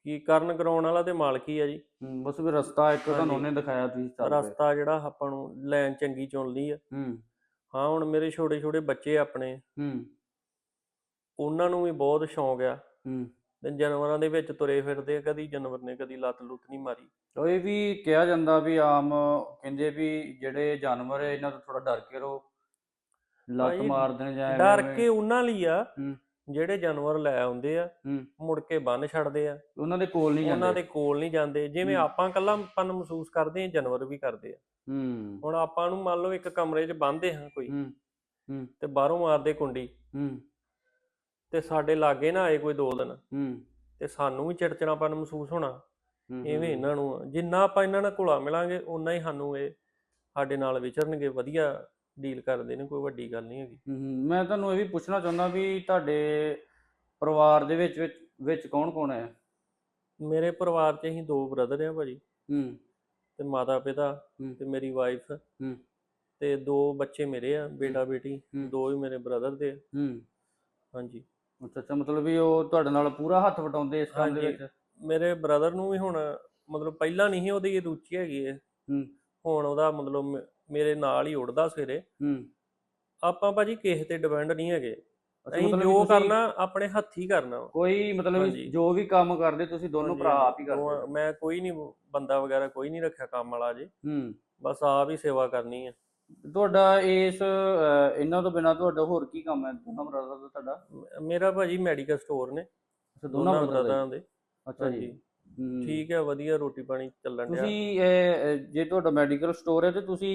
Speaker 2: ਕੀ ਕਰਨ ਕਰਾਉਣ ਵਾਲਾ ਤੇ ਮਾਲਕ ਹੀ ਆ ਜੀ।
Speaker 1: ਹੂੰ, ਬਸ ਵੀ ਰਸਤਾ ਇੱਕ ਤੁਹਾਨੂੰ। ਉਹਨੇ ਦਿਖਾਇਆ ਚੱਲ ਪਏ।
Speaker 2: ਰਸਤਾ ਜਿਹੜਾ ਆਪਾਂ ਨੂੰ ਲੈਣ ਚੰਗੀ ਚੁਣ ਲਈ ਆ।
Speaker 1: ਹੂੰ।
Speaker 2: ਹਾਂ ਹੁਣ ਮੇਰੇ ਛੋਟੇ ਛੋਟੇ ਬੱਚੇ ਆਪਣੇ।
Speaker 1: ਹੂੰ।
Speaker 2: ਉਹਨਾਂ ਨੂੰ ਵੀ ਬਹੁਤ ਸ਼ੌਂਕ ਆ।
Speaker 1: ਹੂੰ।
Speaker 2: ਤੇ ਜਾਨਵਰਾਂ ਦੇ ਵਿੱਚ ਤੁਰੇ ਫਿਰਦੇ ਆ ਕਦੀ ਜਾਨਵਰ ਨੇ ਕਦੀ ਲੱਤ ਲੁੱਤ ਨਹੀਂ ਮਾਰੀ।
Speaker 1: ਉਹ ਇਹ ਵੀ ਕਿਹਾ ਜਾਂਦਾ ਵੀ ਆਮ ਕਹਿੰਦੇ ਵੀ ਜਿਹੜੇ ਜਾਨਵਰ ਹੈ ਇਹਨਾਂ ਤੋਂ ਥੋੜਾ ਡਰ ਕੇ ਰਹੋ ਲੱਤ ਮਾਰ ਦੇਣ ਜਾਂ
Speaker 2: ਡਰ। ਕੇ ਉਹਨਾਂ ਲਈ ਆ
Speaker 1: ਹੂੰ।
Speaker 2: ਜਿਹੜੇ ਜਾਨਵਰ ਲੈ ਆਉਂਦੇ ਆ ਮੁੜ ਕੇ ਬੰਨ ਛੱਡਦੇ ਆ।
Speaker 1: ਉਹਨਾਂ ਦੇ ਕੋਲ ਨਹੀਂ
Speaker 2: ਉਹਨਾਂ
Speaker 1: ਜਾਂਦੇ।
Speaker 2: ਦੇ ਕੋਲ ਨਹੀਂ ਜਾਂਦੇ। ਜਿਵੇਂ। ਆਪਾਂ ਇਕੱਲਾਪਨ ਮਹਿਸੂਸ ਕਰਦੇ ਆ ਜਾਨਵਰ ਵੀ ਕਰਦੇ ਆ।
Speaker 1: ਹੂੰ।
Speaker 2: ਹੁਣ ਆਪਾਂ ਨੂੰ ਮੰਨ ਲਓ ਇੱਕ ਕਮਰੇ 'ਚ ਬੰਨਦੇ ਹਾਂ ਕੋਈ
Speaker 1: ਹੂੰ ਹੂੰ।
Speaker 2: ਤੇ ਬਾਹਰੋਂ ਮਾਰਦੇ ਕੁੰਡੀ।
Speaker 1: ਹੂੰ।
Speaker 2: ਤੇ ਸਾਡੇ ਲਾਗੇ ਨਾ ਆਏ ਕੋਈ ਦੋ ਦਿਨ।
Speaker 1: ਹੂੰ।
Speaker 2: ਤੇ ਸਾਨੂੰ ਵੀ ਚਿੜਚਿੜਾਪਨ ਮਹਿਸੂਸ ਹੋਣਾ।
Speaker 1: ਹੂੰ,
Speaker 2: ਇਵੇਂ। ਇਹਨਾਂ ਨੂੰ ਆ। ਜਿੰਨਾ ਆਪਾਂ ਇਹਨਾਂ ਨਾਲ ਘੁਲਾ ਮਿਲਾਂਗੇ ਓਨਾ ਹੀ ਸਾਨੂੰ ਇਹ ਸਾਡੇ ਨਾਲ ਵਿਚਰਨਗੇ ਵਧੀਆ ਡੀਲ ਕਰਦੇ ਨੇ ਕੋਈ ਵੱਡੀ ਗੱਲ ਨਹੀਂ ਹੈਗੀ।
Speaker 1: ਹੂੰ, ਹੂੰ। ਮੈਂ ਤੁਹਾਨੂੰ ਇਹ ਵੀ ਪੁੱਛਣਾ ਚਾਹੁੰਦਾ ਵੀ ਤੁਹਾਡੇ ਪਰਿਵਾਰ ਦੇ ਵਿੱਚ ਵਿੱਚ ਵਿੱਚ ਕੌਣ ਕੌਣ ਹੈ?
Speaker 2: ਮੇਰੇ ਪਰਿਵਾਰ 'ਚ ਅਸੀਂ ਦੋ ਬ੍ਰਦਰ ਆ ਭਾਜੀ।
Speaker 1: ਹੂੰ।
Speaker 2: ਤੇ ਮਾਤਾ ਪਿਤਾ
Speaker 1: ਹੂੰ।
Speaker 2: ਤੇ ਮੇਰੀ ਵਾਈਫ
Speaker 1: ਹੂੰ।
Speaker 2: ਤੇ ਦੋ ਬੱਚੇ ਮੇਰੇ ਆ ਬੇਟਾ ਬੇਟੀ
Speaker 1: ਹੂੰ।
Speaker 2: ਦੋ ਹੀ ਮੇਰੇ ਬ੍ਰਦਰ ਦੇ ਆ।
Speaker 1: ਹੂੰ
Speaker 2: ਹਾਂਜੀ
Speaker 1: ਅੱਛਾ ਅੱਛਾ ਮਤਲਬ ਵੀ ਉਹ ਤੁਹਾਡੇ ਨਾਲ ਪੂਰਾ ਹੱਥ ਵਟਾਉਂਦੇ ਇਸ ਕੰਮ ਦੇ
Speaker 2: ਹਾਂਜੀ।
Speaker 1: ਵਿੱਚ
Speaker 2: ਮੇਰੇ ਬ੍ਰਦਰ ਨੂੰ ਵੀ ਹੁਣ ਮਤਲਬ ਪਹਿਲਾਂ ਨਹੀਂ ਸੀ ਉਹਦੀ ਰੁਚੀ ਹੈਗੀ ਹੈ
Speaker 1: ਹੂੰ।
Speaker 2: ਹੁਣ ਉਹਦਾ ਮਤਲਬ ਮ- ਮੇਰੇ ਨਾਲ ਹੀ ਉੱਡਦਾ ਸਵੇਰੇ
Speaker 1: ਹੂੰ
Speaker 2: ਆਪਾਂ ਭਾਜੀ ਕਿਸੇ ਤੇ ਡਿਪੈਂਡ ਨਹੀਂ ਹੈਗੇ ਅਸੀਂ
Speaker 1: ਮਤਲਬ
Speaker 2: ਜੋ ਕਰਨਾ ਆਪਣੇ ਹੱਥੀ ਕਰਨਾ।
Speaker 1: ਕੋਈ ਮਤਲਬ। ਜੋ ਵੀ ਕੰਮ ਕਰਦੇ ਤੁਸੀਂ ਦੋਨੋਂ ਭਰਾ। ਆਪ ਹੀ ਕਰਦੇ?
Speaker 2: ਮੈਂ ਕੋਈ ਨਹੀਂ ਬੰਦਾ ਵਗੈਰਾ ਕੋਈ ਨਹੀਂ ਰੱਖਿਆ ਕੰਮ ਵਾਲਾ ਜੀ।
Speaker 1: ਹੂੰ।
Speaker 2: ਬਸ ਆਪ ਹੀ ਸੇਵਾ ਕਰਨੀ ਹੈ
Speaker 1: ਤੁਹਾਡਾ ਇਸ ਇਹਨਾਂ ਤੋਂ ਬਿਨਾ ਤੁਹਾਡਾ ਹੋਰ ਕੀ ਕੰਮ ਹੈ? ਦੋਨਾਂ ਬ੍ਰਦਰ ਦਾ ਤੁਹਾਡਾ?
Speaker 2: ਮੇਰਾ ਭਾਜੀ ਮੈਡੀਕਲ ਸਟੋਰ ਨੇ।
Speaker 1: ਅੱਛਾ
Speaker 2: ਦੋਨਾਂ
Speaker 1: ਬ੍ਰਦਰ
Speaker 2: ਦੇ?
Speaker 1: ਅੱਛਾ ਜੀ।
Speaker 2: ਠੀਕ ਹੈ ਵਧੀਆ ਰੋਟੀ ਪਾਣੀ ਚੱਲਣ ਡਿਆ।
Speaker 1: ਤੁਸੀਂ ਜੇ ਤੁਹਾਡਾ ਮੈਡੀਕਲ ਸਟੋਰ ਹੈ ਤੇ ਤੁਸੀਂ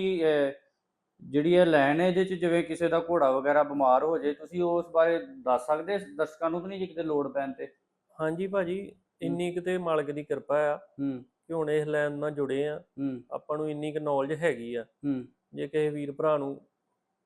Speaker 1: ਜਿਹੜੀ ਇਹ ਲਾਈਨ ਹੈ ਇਹਦੇ ਚ ਜਿਵੇਂ ਕਿਸੇ ਦਾ ਘੋੜਾ ਵਗੈਰਾ ਬਿਮਾਰ ਹੋ ਜਾਏ ਤੁਸੀਂ ਉਸ ਬਾਰੇ ਦੱਸ ਸਕਦੇ ਦਰਸ਼ਕਾਂ ਨੂੰ ਕਿ ਨਹੀਂ ਜੇ ਕਿਤੇ ਲੋੜ ਪੈਣ ਤੇ?
Speaker 2: ਹਾਂਜੀ ਭਾਜੀ ਇੰਨੀ ਕਿਤੇ ਮਾਲਕ ਦੀ ਕਿਰਪਾ ਆ
Speaker 1: ਹੂੰ।
Speaker 2: ਕਿ ਹੁਣ ਇਸ ਲਾਈਨ ਨਾਲ ਜੁੜੇ ਆ।
Speaker 1: ਹੂੰ।
Speaker 2: ਆਪਾਂ ਨੂੰ ਇੰਨੀ ਕੁ ਨੌਲੇਜ ਹੈਗੀ ਆ।
Speaker 1: ਹੂੰ।
Speaker 2: ਜੇ ਕਿਸੇ ਵੀਰ ਭਰਾ ਨੂੰ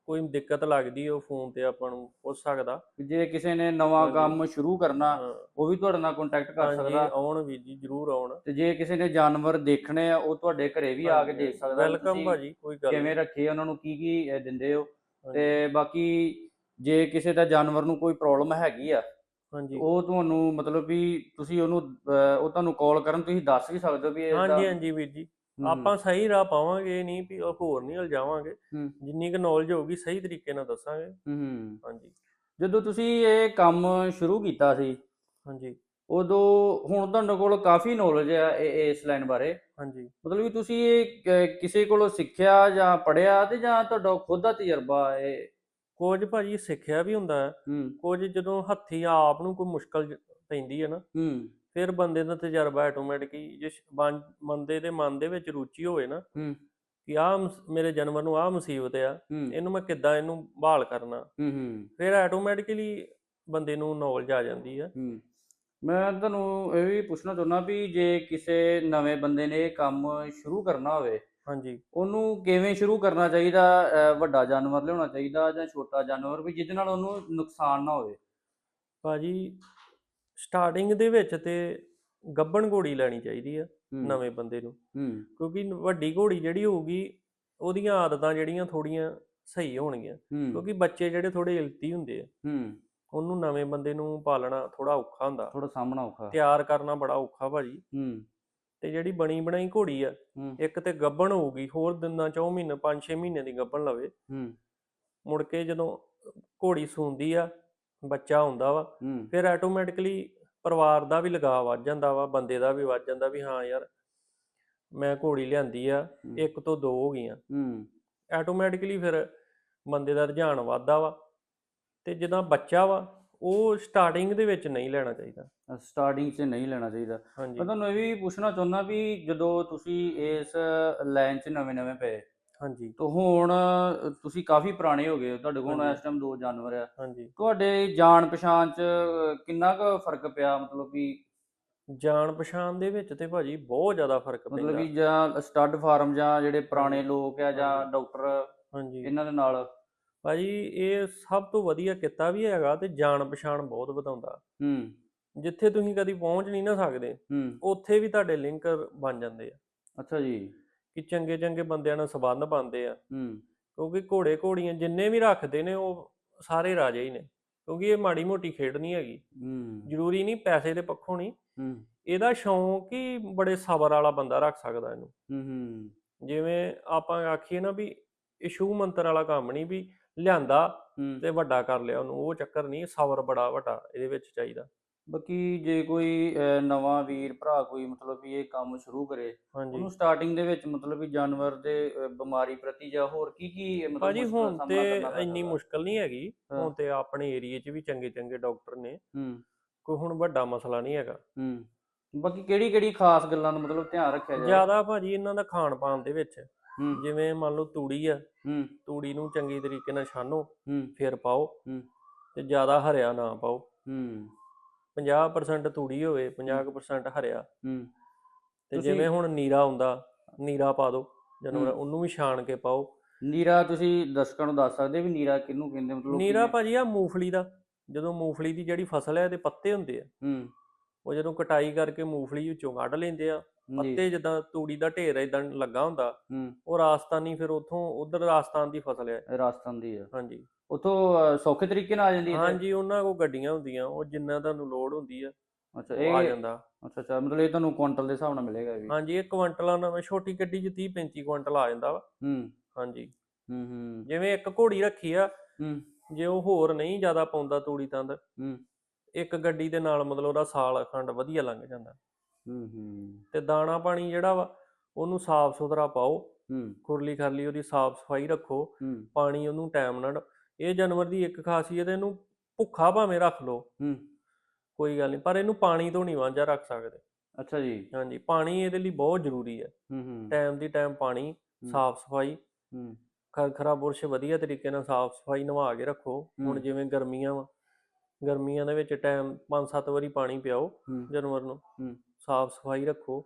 Speaker 2: ਕੋਈ ਦਿੱਕਤ ਲੱਗਦੀ ਉਹ ਫੋਨ ਤੇ ਆਪਾਂ ਨੂੰ ਪੁੱਛ ਸਕਦਾ।
Speaker 1: ਜੇ ਕਿਸੇ ਨੇ ਨਵਾਂ। ਕੰਮ ਸ਼ੁਰੂ ਕਰਨਾ ਉਹ ਵੀ ਤੁਹਾਡੇ ਨਾਲ ਕੰਟੈਕਟ ਕਰ ਸਕਦਾ।
Speaker 2: ਆਉਣ ਵੀਰ ਜੀ ਜਰੂਰ ਆਉਣ।
Speaker 1: ਤੇ ਜੇ ਕਿਸੇ ਨੇ ਜਾਨਵਰ ਦੇਖਣੇ ਆ ਉਹ ਤੁਹਾਡੇ ਘਰੇ ਵੀ ਆ ਕੇ ਦੇਖ ਸਕਦਾ। ਵੀ
Speaker 2: ਵੈਲਕਮ ਭਾਜੀ ਕੋਈ ਗੱਲ
Speaker 1: ਕਿਵੇਂ ਰੱਖੇ ਉਹਨਾਂ ਨੂੰ ਕੀ ਕੀ ਦਿੰਦੇ ਹੋ? ਤੇ ਬਾਕੀ ਜੇ ਕਿਸੇ ਦਾ ਜਾਨਵਰ ਨੂੰ ਕੋਈ ਪ੍ਰੋਬਲਮ ਹੈਗੀ ਆ
Speaker 2: ਹਾਂਜੀ।
Speaker 1: ਉਹ ਤੁਹਾਨੂੰ ਮਤਲਬ ਵੀ ਤੁਸੀਂ ਉਹਨੂੰ ਉਹ ਤੁਹਾਨੂੰ ਕਾਲ ਕਰਨ ਤੁਸੀਂ ਦੱਸ ਵੀ ਸਕਦੇ ਹੋ ਵੀ ਇਹ
Speaker 2: ਹਾਂਜੀ ਹਾਂਜੀ ਵੀਰ ਜੀ। ਆਪਾਂ ਸਹੀ ਰਾਹ ਪਾਵਾਂਗੇ ਇਹ ਨਹੀਂ ਵੀ ਹੋਰ ਨਹੀਂ ਉਲਝਾਵਾਂਗੇ।
Speaker 1: ਹੂੰ।
Speaker 2: ਜਿੰਨੀ ਕੁ ਨੌਲੇਜ ਹੋਊਗੀ ਸਹੀ ਤਰੀਕੇ ਨਾਲ ਦੱਸਾਂਗੇ।
Speaker 1: ਹੂੰ
Speaker 2: ਹਾਂਜੀ।
Speaker 1: ਜਦੋਂ ਤੁਸੀਂ ਇਹ ਕੰਮ ਸ਼ੁਰੂ ਕੀਤਾ ਸੀ
Speaker 2: ਹਾਂਜੀ।
Speaker 1: ਉਦੋਂ ਹੁਣ ਤੁਹਾਡੇ ਕੋਲ ਕਾਫੀ ਨੌਲੇਜ ਹੈ ਇਹ- ਇਸ ਲਾਈਨ ਬਾਰੇ।
Speaker 2: ਹਾਂਜੀ।
Speaker 1: ਮਤਲਬ ਵੀ ਤੁਸੀਂ ਇਹ ਕਿਸੇ ਕੋਲੋਂ ਸਿੱਖਿਆ ਜਾਂ ਪੜਿਆ ਤੇ ਜਾਂ ਤੁਹਾਡਾ ਖੁਦ ਦਾ ਤਜਰਬਾ ਹੈ
Speaker 2: ਕੁਝ ਭਾਜੀ ਸਿੱਖਿਆ ਵੀ ਹੁੰਦਾ। ਹੈ। ਕੁਝ ਜਦੋਂ ਹੱਥੀ ਆਪ ਨੂੰ ਕੋਈ ਮੁਸ਼ਕਲ ਪੈਂਦੀ ਹੈ ਨਾ
Speaker 1: ਹੂੰ।
Speaker 2: ਫਿਰ ਬੰਦੇ ਦਾ ਤਜਰਬਾ ਆਟੋਮੈਟਿਕ ਹੀ ਜੇ ਸ਼- ਬੰ- ਬੰਦੇ ਦੇ ਮਨ ਦੇ ਵਿੱਚ ਰੁਚੀ ਹੋਵੇ ਨਾ
Speaker 1: ਹੂੰ।
Speaker 2: ਕਿ ਆਹ ਮਸ- ਮੇਰੇ ਜਾਨਵਰ ਨੂੰ ਆਹ ਮੁਸੀਬਤ ਆ
Speaker 1: ਹੂੰ।
Speaker 2: ਇਹਨੂੰ ਮੈਂ ਕਿੱਦਾਂ ਇਹਨੂੰ ਬਹਾਲ ਕਰਨਾ।
Speaker 1: ਹੂੰ ਹੂੰ।
Speaker 2: ਫਿਰ ਆਟੋਮੈਟਿਕਲੀ ਬੰਦੇ ਨੂੰ ਨੌਲੇਜ ਆ ਜਾਂਦੀ ਆ।
Speaker 1: ਹੂੰ। ਮੈਂ ਤੁਹਾਨੂੰ ਇਹ ਵੀ ਪੁੱਛਣਾ ਚਾਹੁੰਦਾ ਵੀ ਜੇ ਕਿਸੇ ਨਵੇਂ ਬੰਦੇ ਨੇ ਇਹ ਕੰਮ ਸ਼ੁਰੂ ਕਰਨਾ ਹੋਵੇ
Speaker 2: ਹਾਂਜੀ।
Speaker 1: ਉਹਨੂੰ ਕਿਵੇਂ ਸ਼ੁਰੂ ਕਰਨਾ ਚਾਹੀਦਾ? ਅਹ ਵੱਡਾ ਜਾਨਵਰ ਲਿਆਉਣਾ ਚਾਹੀਦਾ ਜਾਂ ਛੋਟਾ ਜਾਨਵਰ ਵੀ ਜਿਹਦੇ ਨਾਲ ਉਹਨੂੰ ਨੁਕਸਾਨ ਨਾ ਹੋਵੇ?
Speaker 2: ਭਾਜੀ ਸਟਾਰਟਿੰਗ ਦੇ ਵਿੱਚ ਤੇ ਗੱਬਣ ਘੋੜੀ ਲੈਣੀ ਚਾਹੀਦੀ ਆ ਨਵੇਂ ਬੰਦੇ ਨੂੰ। ਕਿਉਂਕਿ ਵੱਡੀ ਘੋੜੀ ਜਿਹੜੀ ਹੋਊਗੀ ਉਹਦੀਆਂ ਆਦਤਾਂ ਜਿਹੜੀਆਂ ਥੋੜੀਆਂ ਸਹੀ ਹੋਣਗੀਆਂ। ਕਿਉਂਕਿ ਬੱਚੇ ਜਿਹੜੇ ਥੋੜੇ ਇਲਤੀ ਹੁੰਦੇ ਆ ਉਹਨੂੰ ਨਵੇਂ ਬੰਦੇ ਨੂੰ ਪਾਲਣਾ ਥੋੜਾ ਔਖਾ ਹੁੰਦਾ।
Speaker 1: ਥੋੜਾ ਸਾਹਮਣਾ ਔਖਾ।
Speaker 2: ਤਿਆਰ ਕਰਨਾ ਬੜਾ ਔਖਾ ਭਾਜੀ। ਤੇ ਜਿਹੜੀ ਬਣੀ ਬਣਾਈ ਘੋੜੀ ਆ ਇੱਕ ਤੇ ਗੱਬਣ ਹੋਊਗੀ ਹੋਰ ਦਿਨਾਂ ਚੋਂ ਮਹੀਨੇ 5-6 ਮਹੀਨੇ ਦੀ ਗੱਬਣ ਲਵੇ। ਮੁੜ ਕੇ ਜਦੋਂ ਘੋੜੀ ਸੂੰਦੀ ਆ ਬੱਚਾ ਹੁੰਦਾ ਵਾ
Speaker 1: ਹੂੰ।
Speaker 2: ਫਿਰ ਆਟੋਮੈਟਿਕਲੀ ਪਰਿਵਾਰ ਦਾ ਵੀ ਲਗਾਅ ਵੱਧ ਜਾਂਦਾ ਵਾ ਬੰਦੇ ਦਾ ਵੀ ਵੱਧ ਜਾਂਦਾ ਵੀ ਹਾਂ ਯਾਰ ਮੈਂ ਘੋੜੀ ਲਿਆਂਦੀ ਆ ਇੱਕ ਤੋਂ ਦੋ ਹੋ ਗਈਆਂ।
Speaker 1: ਹੂੰ।
Speaker 2: ਆਟੋਮੈਟਿਕਲੀ ਫਿਰ ਬੰਦੇ ਦਾ ਰੁਝਾਨ ਵੱਧਦਾ ਵਾ ਤੇ ਜਦੋਂ ਬੱਚਾ ਵਾ ਉਹ ਸਟਾਰਟਿੰਗ ਦੇ ਵਿੱਚ ਨਹੀਂ ਲੈਣਾ ਚਾਹੀਦਾ।
Speaker 1: ਸਟਾਰਟਿੰਗ 'ਚ ਨਹੀਂ ਲੈਣਾ ਚਾਹੀਦਾ।
Speaker 2: ਹਾਂਜੀ।
Speaker 1: ਮੈਂ ਤੁਹਾਨੂੰ ਇਹ ਵੀ ਪੁੱਛਣਾ ਚਾਹੁੰਦਾ ਵੀ ਜਦੋਂ ਤੁਸੀਂ ਇਸ ਲਾਈਨ 'ਚ ਨਵੇਂ-ਨਵੇਂ ਪਏ
Speaker 2: ਹਾਂਜੀ।
Speaker 1: ਤਾਂ ਹੁਣ ਤੁਸੀਂ ਕਾਫੀ ਪੁਰਾਣੇ ਹੋ ਗਏ ਹੋ, ਤੁਹਾਡੇ ਕੋਲ ਹੁਣ
Speaker 2: ਹਾਂਜੀ।
Speaker 1: ਇਸ ਟਾਈਮ ਦੋ ਜਾਨਵਰ ਆ।
Speaker 2: ਹਾਂਜੀ।
Speaker 1: ਤੁਹਾਡੇ ਜਾਣ ਪਛਾਣ 'ਚ ਕਿੰਨਾ ਕੁ ਫ਼ਰਕ ਪਿਆ ਮਤਲਬ ਵੀ
Speaker 2: ਜਾਣ ਪਛਾਣ ਦੇ ਵਿੱਚ ਤੇ ਭਾਜੀ ਬਹੁਤ ਜ਼ਿਆਦਾ ਫ਼ਰਕ
Speaker 1: ਮਤਲਬ
Speaker 2: ਪੈਂਦਾ।
Speaker 1: ਵੀ ਜਾਂ ਸਟੱਡ ਫਾਰਮ ਜਾਂ ਜਿਹੜੇ ਪੁਰਾਣੇ। ਲੋਕ ਆ ਜਾਂ
Speaker 2: ਹਾਂਜੀ।
Speaker 1: ਡਾਕਟਰ
Speaker 2: ਹਾਂਜੀ।
Speaker 1: ਇਹਨਾਂ ਦੇ ਨਾਲ?
Speaker 2: ਭਾਜੀ ਇਹ ਸਭ ਤੋਂ ਵਧੀਆ ਕਿੱਤਾ ਵੀ ਹੈਗਾ ਤੇ ਜਾਣ ਪਛਾਣ ਬਹੁਤ ਵਧਾਉਂਦਾ।
Speaker 1: ਹੂੰ।
Speaker 2: ਜਿੱਥੇ ਤੁਸੀਂ ਕਦੀ ਪਹੁੰਚ ਨਹੀਂ ਨਾ ਸਕਦੇ
Speaker 1: ਹੂੰ।
Speaker 2: ਉੱਥੇ ਵੀ ਤੁਹਾਡੇ ਲਿੰਕ ਬਣ ਜਾਂਦੇ ਆ।
Speaker 1: ਅੱਛਾ ਜੀ।
Speaker 2: ਕਿ ਚੰਗੇ ਚੰਗੇ ਬੰਦਿਆਂ ਨਾਲ ਸੰਬੰਧ ਬਣਦੇ ਆ।
Speaker 1: ਹੂੰ।
Speaker 2: ਕਿਉਂਕਿ ਘੋੜੇ ਘੋੜੀਆਂ ਜਿੰਨੇ ਵੀ ਰੱਖਦੇ ਨੇ ਉਹ ਸਾਰੇ ਰਾਜੇ ਹੀ ਨੇ ਕਿਉਂਕਿ ਇਹ ਮਾੜੀ ਮੋਟੀ ਖੇਡ ਨਹੀਂ ਹੈਗੀ।
Speaker 1: ਹੂੰ।
Speaker 2: ਜ਼ਰੂਰੀ ਨਹੀਂ ਪੈਸੇ ਦੇ ਪੱਖੋਂ ਨਹੀਂ।
Speaker 1: ਹੂੰ।
Speaker 2: ਇਹਦਾ ਸ਼ੌਂਕ ਹੀ ਬੜੇ ਸਬਰ ਵਾਲਾ ਬੰਦਾ ਰੱਖ ਸਕਦਾ ਇਹਨੂੰ।
Speaker 1: ਹੂੰ ਹੂੰ।
Speaker 2: ਜਿਵੇਂ ਆਪਾਂ ਆਖੀਏ ਨਾ ਵੀ ਇਹ ਸ਼ੂ ਮੰਤਰ ਵਾਲਾ ਕੰਮ ਨਹੀਂ ਵੀ ਲਿਆਂਦਾ ਤੇ ਵੱਡਾ ਕਰ ਲਿਆ ਉਹਨੂੰ ਉਹ ਚੱਕਰ ਨਹੀਂ ਸਬਰ ਬੜਾ ਵੱਡਾ ਇਹਦੇ ਵਿੱਚ ਚਾਹੀਦਾ।
Speaker 1: ਬਾਕੀ ਜੇ ਕੋਈ ਨਵਾਂ ਵੀਰ ਭਰਾ ਕੋਈ ਮਤਲਬ ਵੀ ਇਹ ਕੰਮ ਸ਼ੁਰੂ ਕਰੇ
Speaker 2: ਹਾਂਜੀ।
Speaker 1: ਉਹਨੂੰ ਸਟਾਰਟਿੰਗ ਦੇ ਵਿੱਚ ਮਤਲਬ ਵੀ ਜਾਨਵਰ ਦੇ ਬਿਮਾਰੀ ਪ੍ਰਤੀ ਜਾਂ ਹੋਰ ਕੀ ਕੀ ਮਤਲਬ
Speaker 2: ਭਾਜੀ
Speaker 1: ਮੁਸ਼ਕਲਾਂ
Speaker 2: ਹੁਣ
Speaker 1: ਸਾਹਮਣਾ
Speaker 2: ਤੇ
Speaker 1: ਕਰਨਾ
Speaker 2: ਇੰਨੀ? ਮੁਸ਼ਕਲ ਨਹੀਂ ਹੈਗੀ
Speaker 1: ਹਾਂ।
Speaker 2: ਹੁਣ ਤੇ ਆਪਣੇ ਏਰੀਏ 'ਚ ਵੀ ਚੰਗੇ ਚੰਗੇ ਡਾਕਟਰ ਨੇ।
Speaker 1: ਹੂੰ।
Speaker 2: ਕੋਈ ਹੁਣ ਵੱਡਾ ਮਸਲਾ ਨਹੀਂ ਹੈਗਾ।
Speaker 1: ਹੂੰ। ਬਾਕੀ ਕਿਹੜੀ ਕਿਹੜੀ ਖਾਸ ਗੱਲਾਂ ਦਾ ਮਤਲਬ ਧਿਆਨ ਰੱਖਿਆ ਜਾਏ
Speaker 2: ਜ਼ਿਆਦਾ ਭਾਜੀ ਇਹਨਾਂ ਦਾ ਖਾਣ ਪਾਣ ਦੇ ਵਿੱਚ।
Speaker 1: ਹੂੰ।
Speaker 2: ਜਿਵੇਂ ਮੰਨ ਲਓ ਤੂੜੀ ਆ
Speaker 1: ਹੂੰ।
Speaker 2: ਤੂੜੀ ਨੂੰ ਚੰਗੀ ਤਰੀਕੇ ਨਾਲ ਛਾਨੋ
Speaker 1: ਹੂੰ।
Speaker 2: ਫਿਰ ਪਾਓ।
Speaker 1: ਹੂੰ।
Speaker 2: ਤੇ ਜ਼ਿਆਦਾ ਹਰਿਆ ਨਾ ਪਾਓ।
Speaker 1: ਹੂੰ।
Speaker 2: 50% ਤੂੜੀ ਹੋਵੇ 50% ਹਰਿਆ।
Speaker 1: ਹੂੰ।
Speaker 2: ਤੇ
Speaker 1: ਤੁਸੀਂ-
Speaker 2: ਜਿਵੇਂ ਹੁਣ ਨੀਰਾ ਹੁੰਦਾ ਨੀਰਾ ਪਾ ਦਿਓ ਜਾਨਵਰ
Speaker 1: ਹੂੰ।
Speaker 2: ਉਹਨੂੰ ਵੀ ਛਾਣ ਕੇ ਪਾਓ।
Speaker 1: ਨੀਰਾ ਤੁਸੀਂ ਦਰਸ਼ਕਾਂ ਨੂੰ ਦੱਸ ਸਕਦੇ ਵੀ ਨੀਰਾ ਕਿਹਨੂੰ ਕਹਿੰਦੇ ਮਤਲਬ
Speaker 2: ਨੀਰਾ? ਭਾਜੀ ਆ ਮੂੰਗਫਲੀ ਦਾ ਜਦੋਂ ਮੂੰਗਫਲੀ ਦੀ ਜਿਹੜੀ ਫਸਲ ਹੈ ਇਹਦੇ ਪੱਤੇ ਹੁੰਦੇ ਆ।
Speaker 1: ਹੂੰ।
Speaker 2: ਉਹ ਜਦੋਂ ਕਟਾਈ ਕਰਕੇ ਮੂੰਗਫਲੀ ਵਿੱਚੋਂ ਕੱਢ ਲੈਂਦੇ ਆ
Speaker 1: ਜੀ।
Speaker 2: ਪੱਤੇ ਜਿੱਦਾਂ ਤੂੜੀ ਦਾ ਢੇਰ ਇਦਾਂ ਲੱਗਾ ਹੁੰਦਾ
Speaker 1: ਹੂੰ।
Speaker 2: ਉਹ ਰਾਜਸਥਾਨੀ ਫਿਰ ਉਥੋਂ ਉਧਰ ਰਾਜਸਥਾਨ ਦੀ ਫਸਲ ਹੈ।
Speaker 1: ਇਹ ਰਾਜਸਥਾਨ ਦੀ ਆ।
Speaker 2: ਹਾਂਜੀ।
Speaker 1: ਉਥੋਂ ਸੌਖੇ ਤਰੀਕੇ ਨਾਲ ਆ ਜਾਂਦੀ ਹੈ?
Speaker 2: ਹਾਂਜੀ ਉਹਨਾਂ ਕੋਲ ਗੱਡੀਆਂ ਹੁੰਦੀਆਂ ਉਹ ਜਿੰਨਾ ਤੁਹਾਨੂੰ ਲੋਡ ਹੁੰਦੀ ਆ
Speaker 1: ਅੱਛਾ
Speaker 2: ਉਹ ਆ
Speaker 1: ਇਹ
Speaker 2: ਜਾਂਦਾ।
Speaker 1: ਅੱਛਾ ਅੱਛਾ ਮਤਲਬ ਇਹ ਤੁਹਾਨੂੰ ਕੁਆਂਟਲ ਦੇ ਹਿਸਾਬ ਨਾਲ ਮਿਲੇਗਾ ਇਹ ਵੀ?
Speaker 2: ਹਾਂਜੀ ਇਹ ਕੁਆਂਟਲਾਂ ਨਾਲ ਛੋਟੀ ਗੱਡੀ 'ਚ 30 35 ਕੁਆਂਟਲ ਆ ਜਾਂਦਾ ਵਾ।
Speaker 1: ਹੂੰ।
Speaker 2: ਹਾਂਜੀ।
Speaker 1: ਹੂੰ ਹੂੰ।
Speaker 2: ਜਿਵੇਂ ਇੱਕ ਘੋੜੀ ਰੱਖੀ ਆ
Speaker 1: ਹੂੰ।
Speaker 2: ਜੇ ਉਹ ਹੋਰ ਨਹੀਂ ਜ਼ਿਆਦਾ ਪਾਉਂਦਾ ਤੂੜੀ ਤੰਦ
Speaker 1: ਹੂੰ।
Speaker 2: ਇੱਕ ਗੱਡੀ ਦੇ ਨਾਲ ਮਤਲਬ ਉਹਦਾ ਸਾਲ ਅਖੰਡ ਵਧੀਆ ਲੰਘ ਜਾਂਦਾ।
Speaker 1: ਹੂੰ ਹੂੰ।
Speaker 2: ਤੇ ਦਾਣਾ ਪਾਣੀ ਜਿਹੜਾ ਵਾ ਉਹਨੂੰ ਸਾਫ਼ ਸੁਥਰਾ ਪਾਓ
Speaker 1: ਹੂੰ।
Speaker 2: ਖੁਰਲੀ ਖਾਲੀ ਉਹਦੀ ਸਾਫ਼ ਸਫ਼ਾਈ ਰੱਖੋ ਪਾਣੀ ਉਹਨੂੰ ਟਾਈਮ ਨਾਲ ਇਹ ਜਾਨਵਰ ਦੀ ਇੱਕ ਖਾਸੀਅਤ ਇਹਨੂੰ ਭੁੱਖਾ ਭਾਵੇਂ ਰੱਖ ਲਓ।
Speaker 1: ਹੂੰ।
Speaker 2: ਕੋਈ ਗੱਲ ਨਹੀਂ ਪਰ ਇਹਨੂੰ ਪਾਣੀ ਤੋਂ ਨਹੀਂ ਵਾਂਝਾ ਰੱਖ ਸਕਦੇ।
Speaker 1: ਅੱਛਾ ਜੀ।
Speaker 2: ਹਾਂਜੀ ਪਾਣੀ ਇਹਦੇ ਲਈ ਬਹੁਤ ਜ਼ਰੂਰੀ ਹੈ।
Speaker 1: ਹੂੰ ਹੂੰ।
Speaker 2: ਟਾਈਮ ਦੀ ਟਾਈਮ ਪਾਣੀ ਸਾਫ਼ ਸਫ਼ਾਈ।
Speaker 1: ਹੂੰ।
Speaker 2: ਖਰਖਰਾ ਬੁਰਸ਼ ਵਧੀਆ ਤਰੀਕੇ ਨਾਲ ਸਾਫ਼ ਸਫ਼ਾਈ ਨਵਾ ਕੇ ਰੱਖੋ। ਹੁਣ। ਜਿਵੇਂ ਗਰਮੀਆਂ ਵਾ ਗਰਮੀਆਂ ਦੇ ਵਿੱਚ ਟਾਈਮ 5-7 ਵਾਰੀ ਪਾਣੀ ਪਿਆਓ ਜਾਨਵਰ ਨੂੰ।
Speaker 1: ਹੂੰ।
Speaker 2: ਸਾਫ਼ ਸਫ਼ਾਈ ਰੱਖੋ।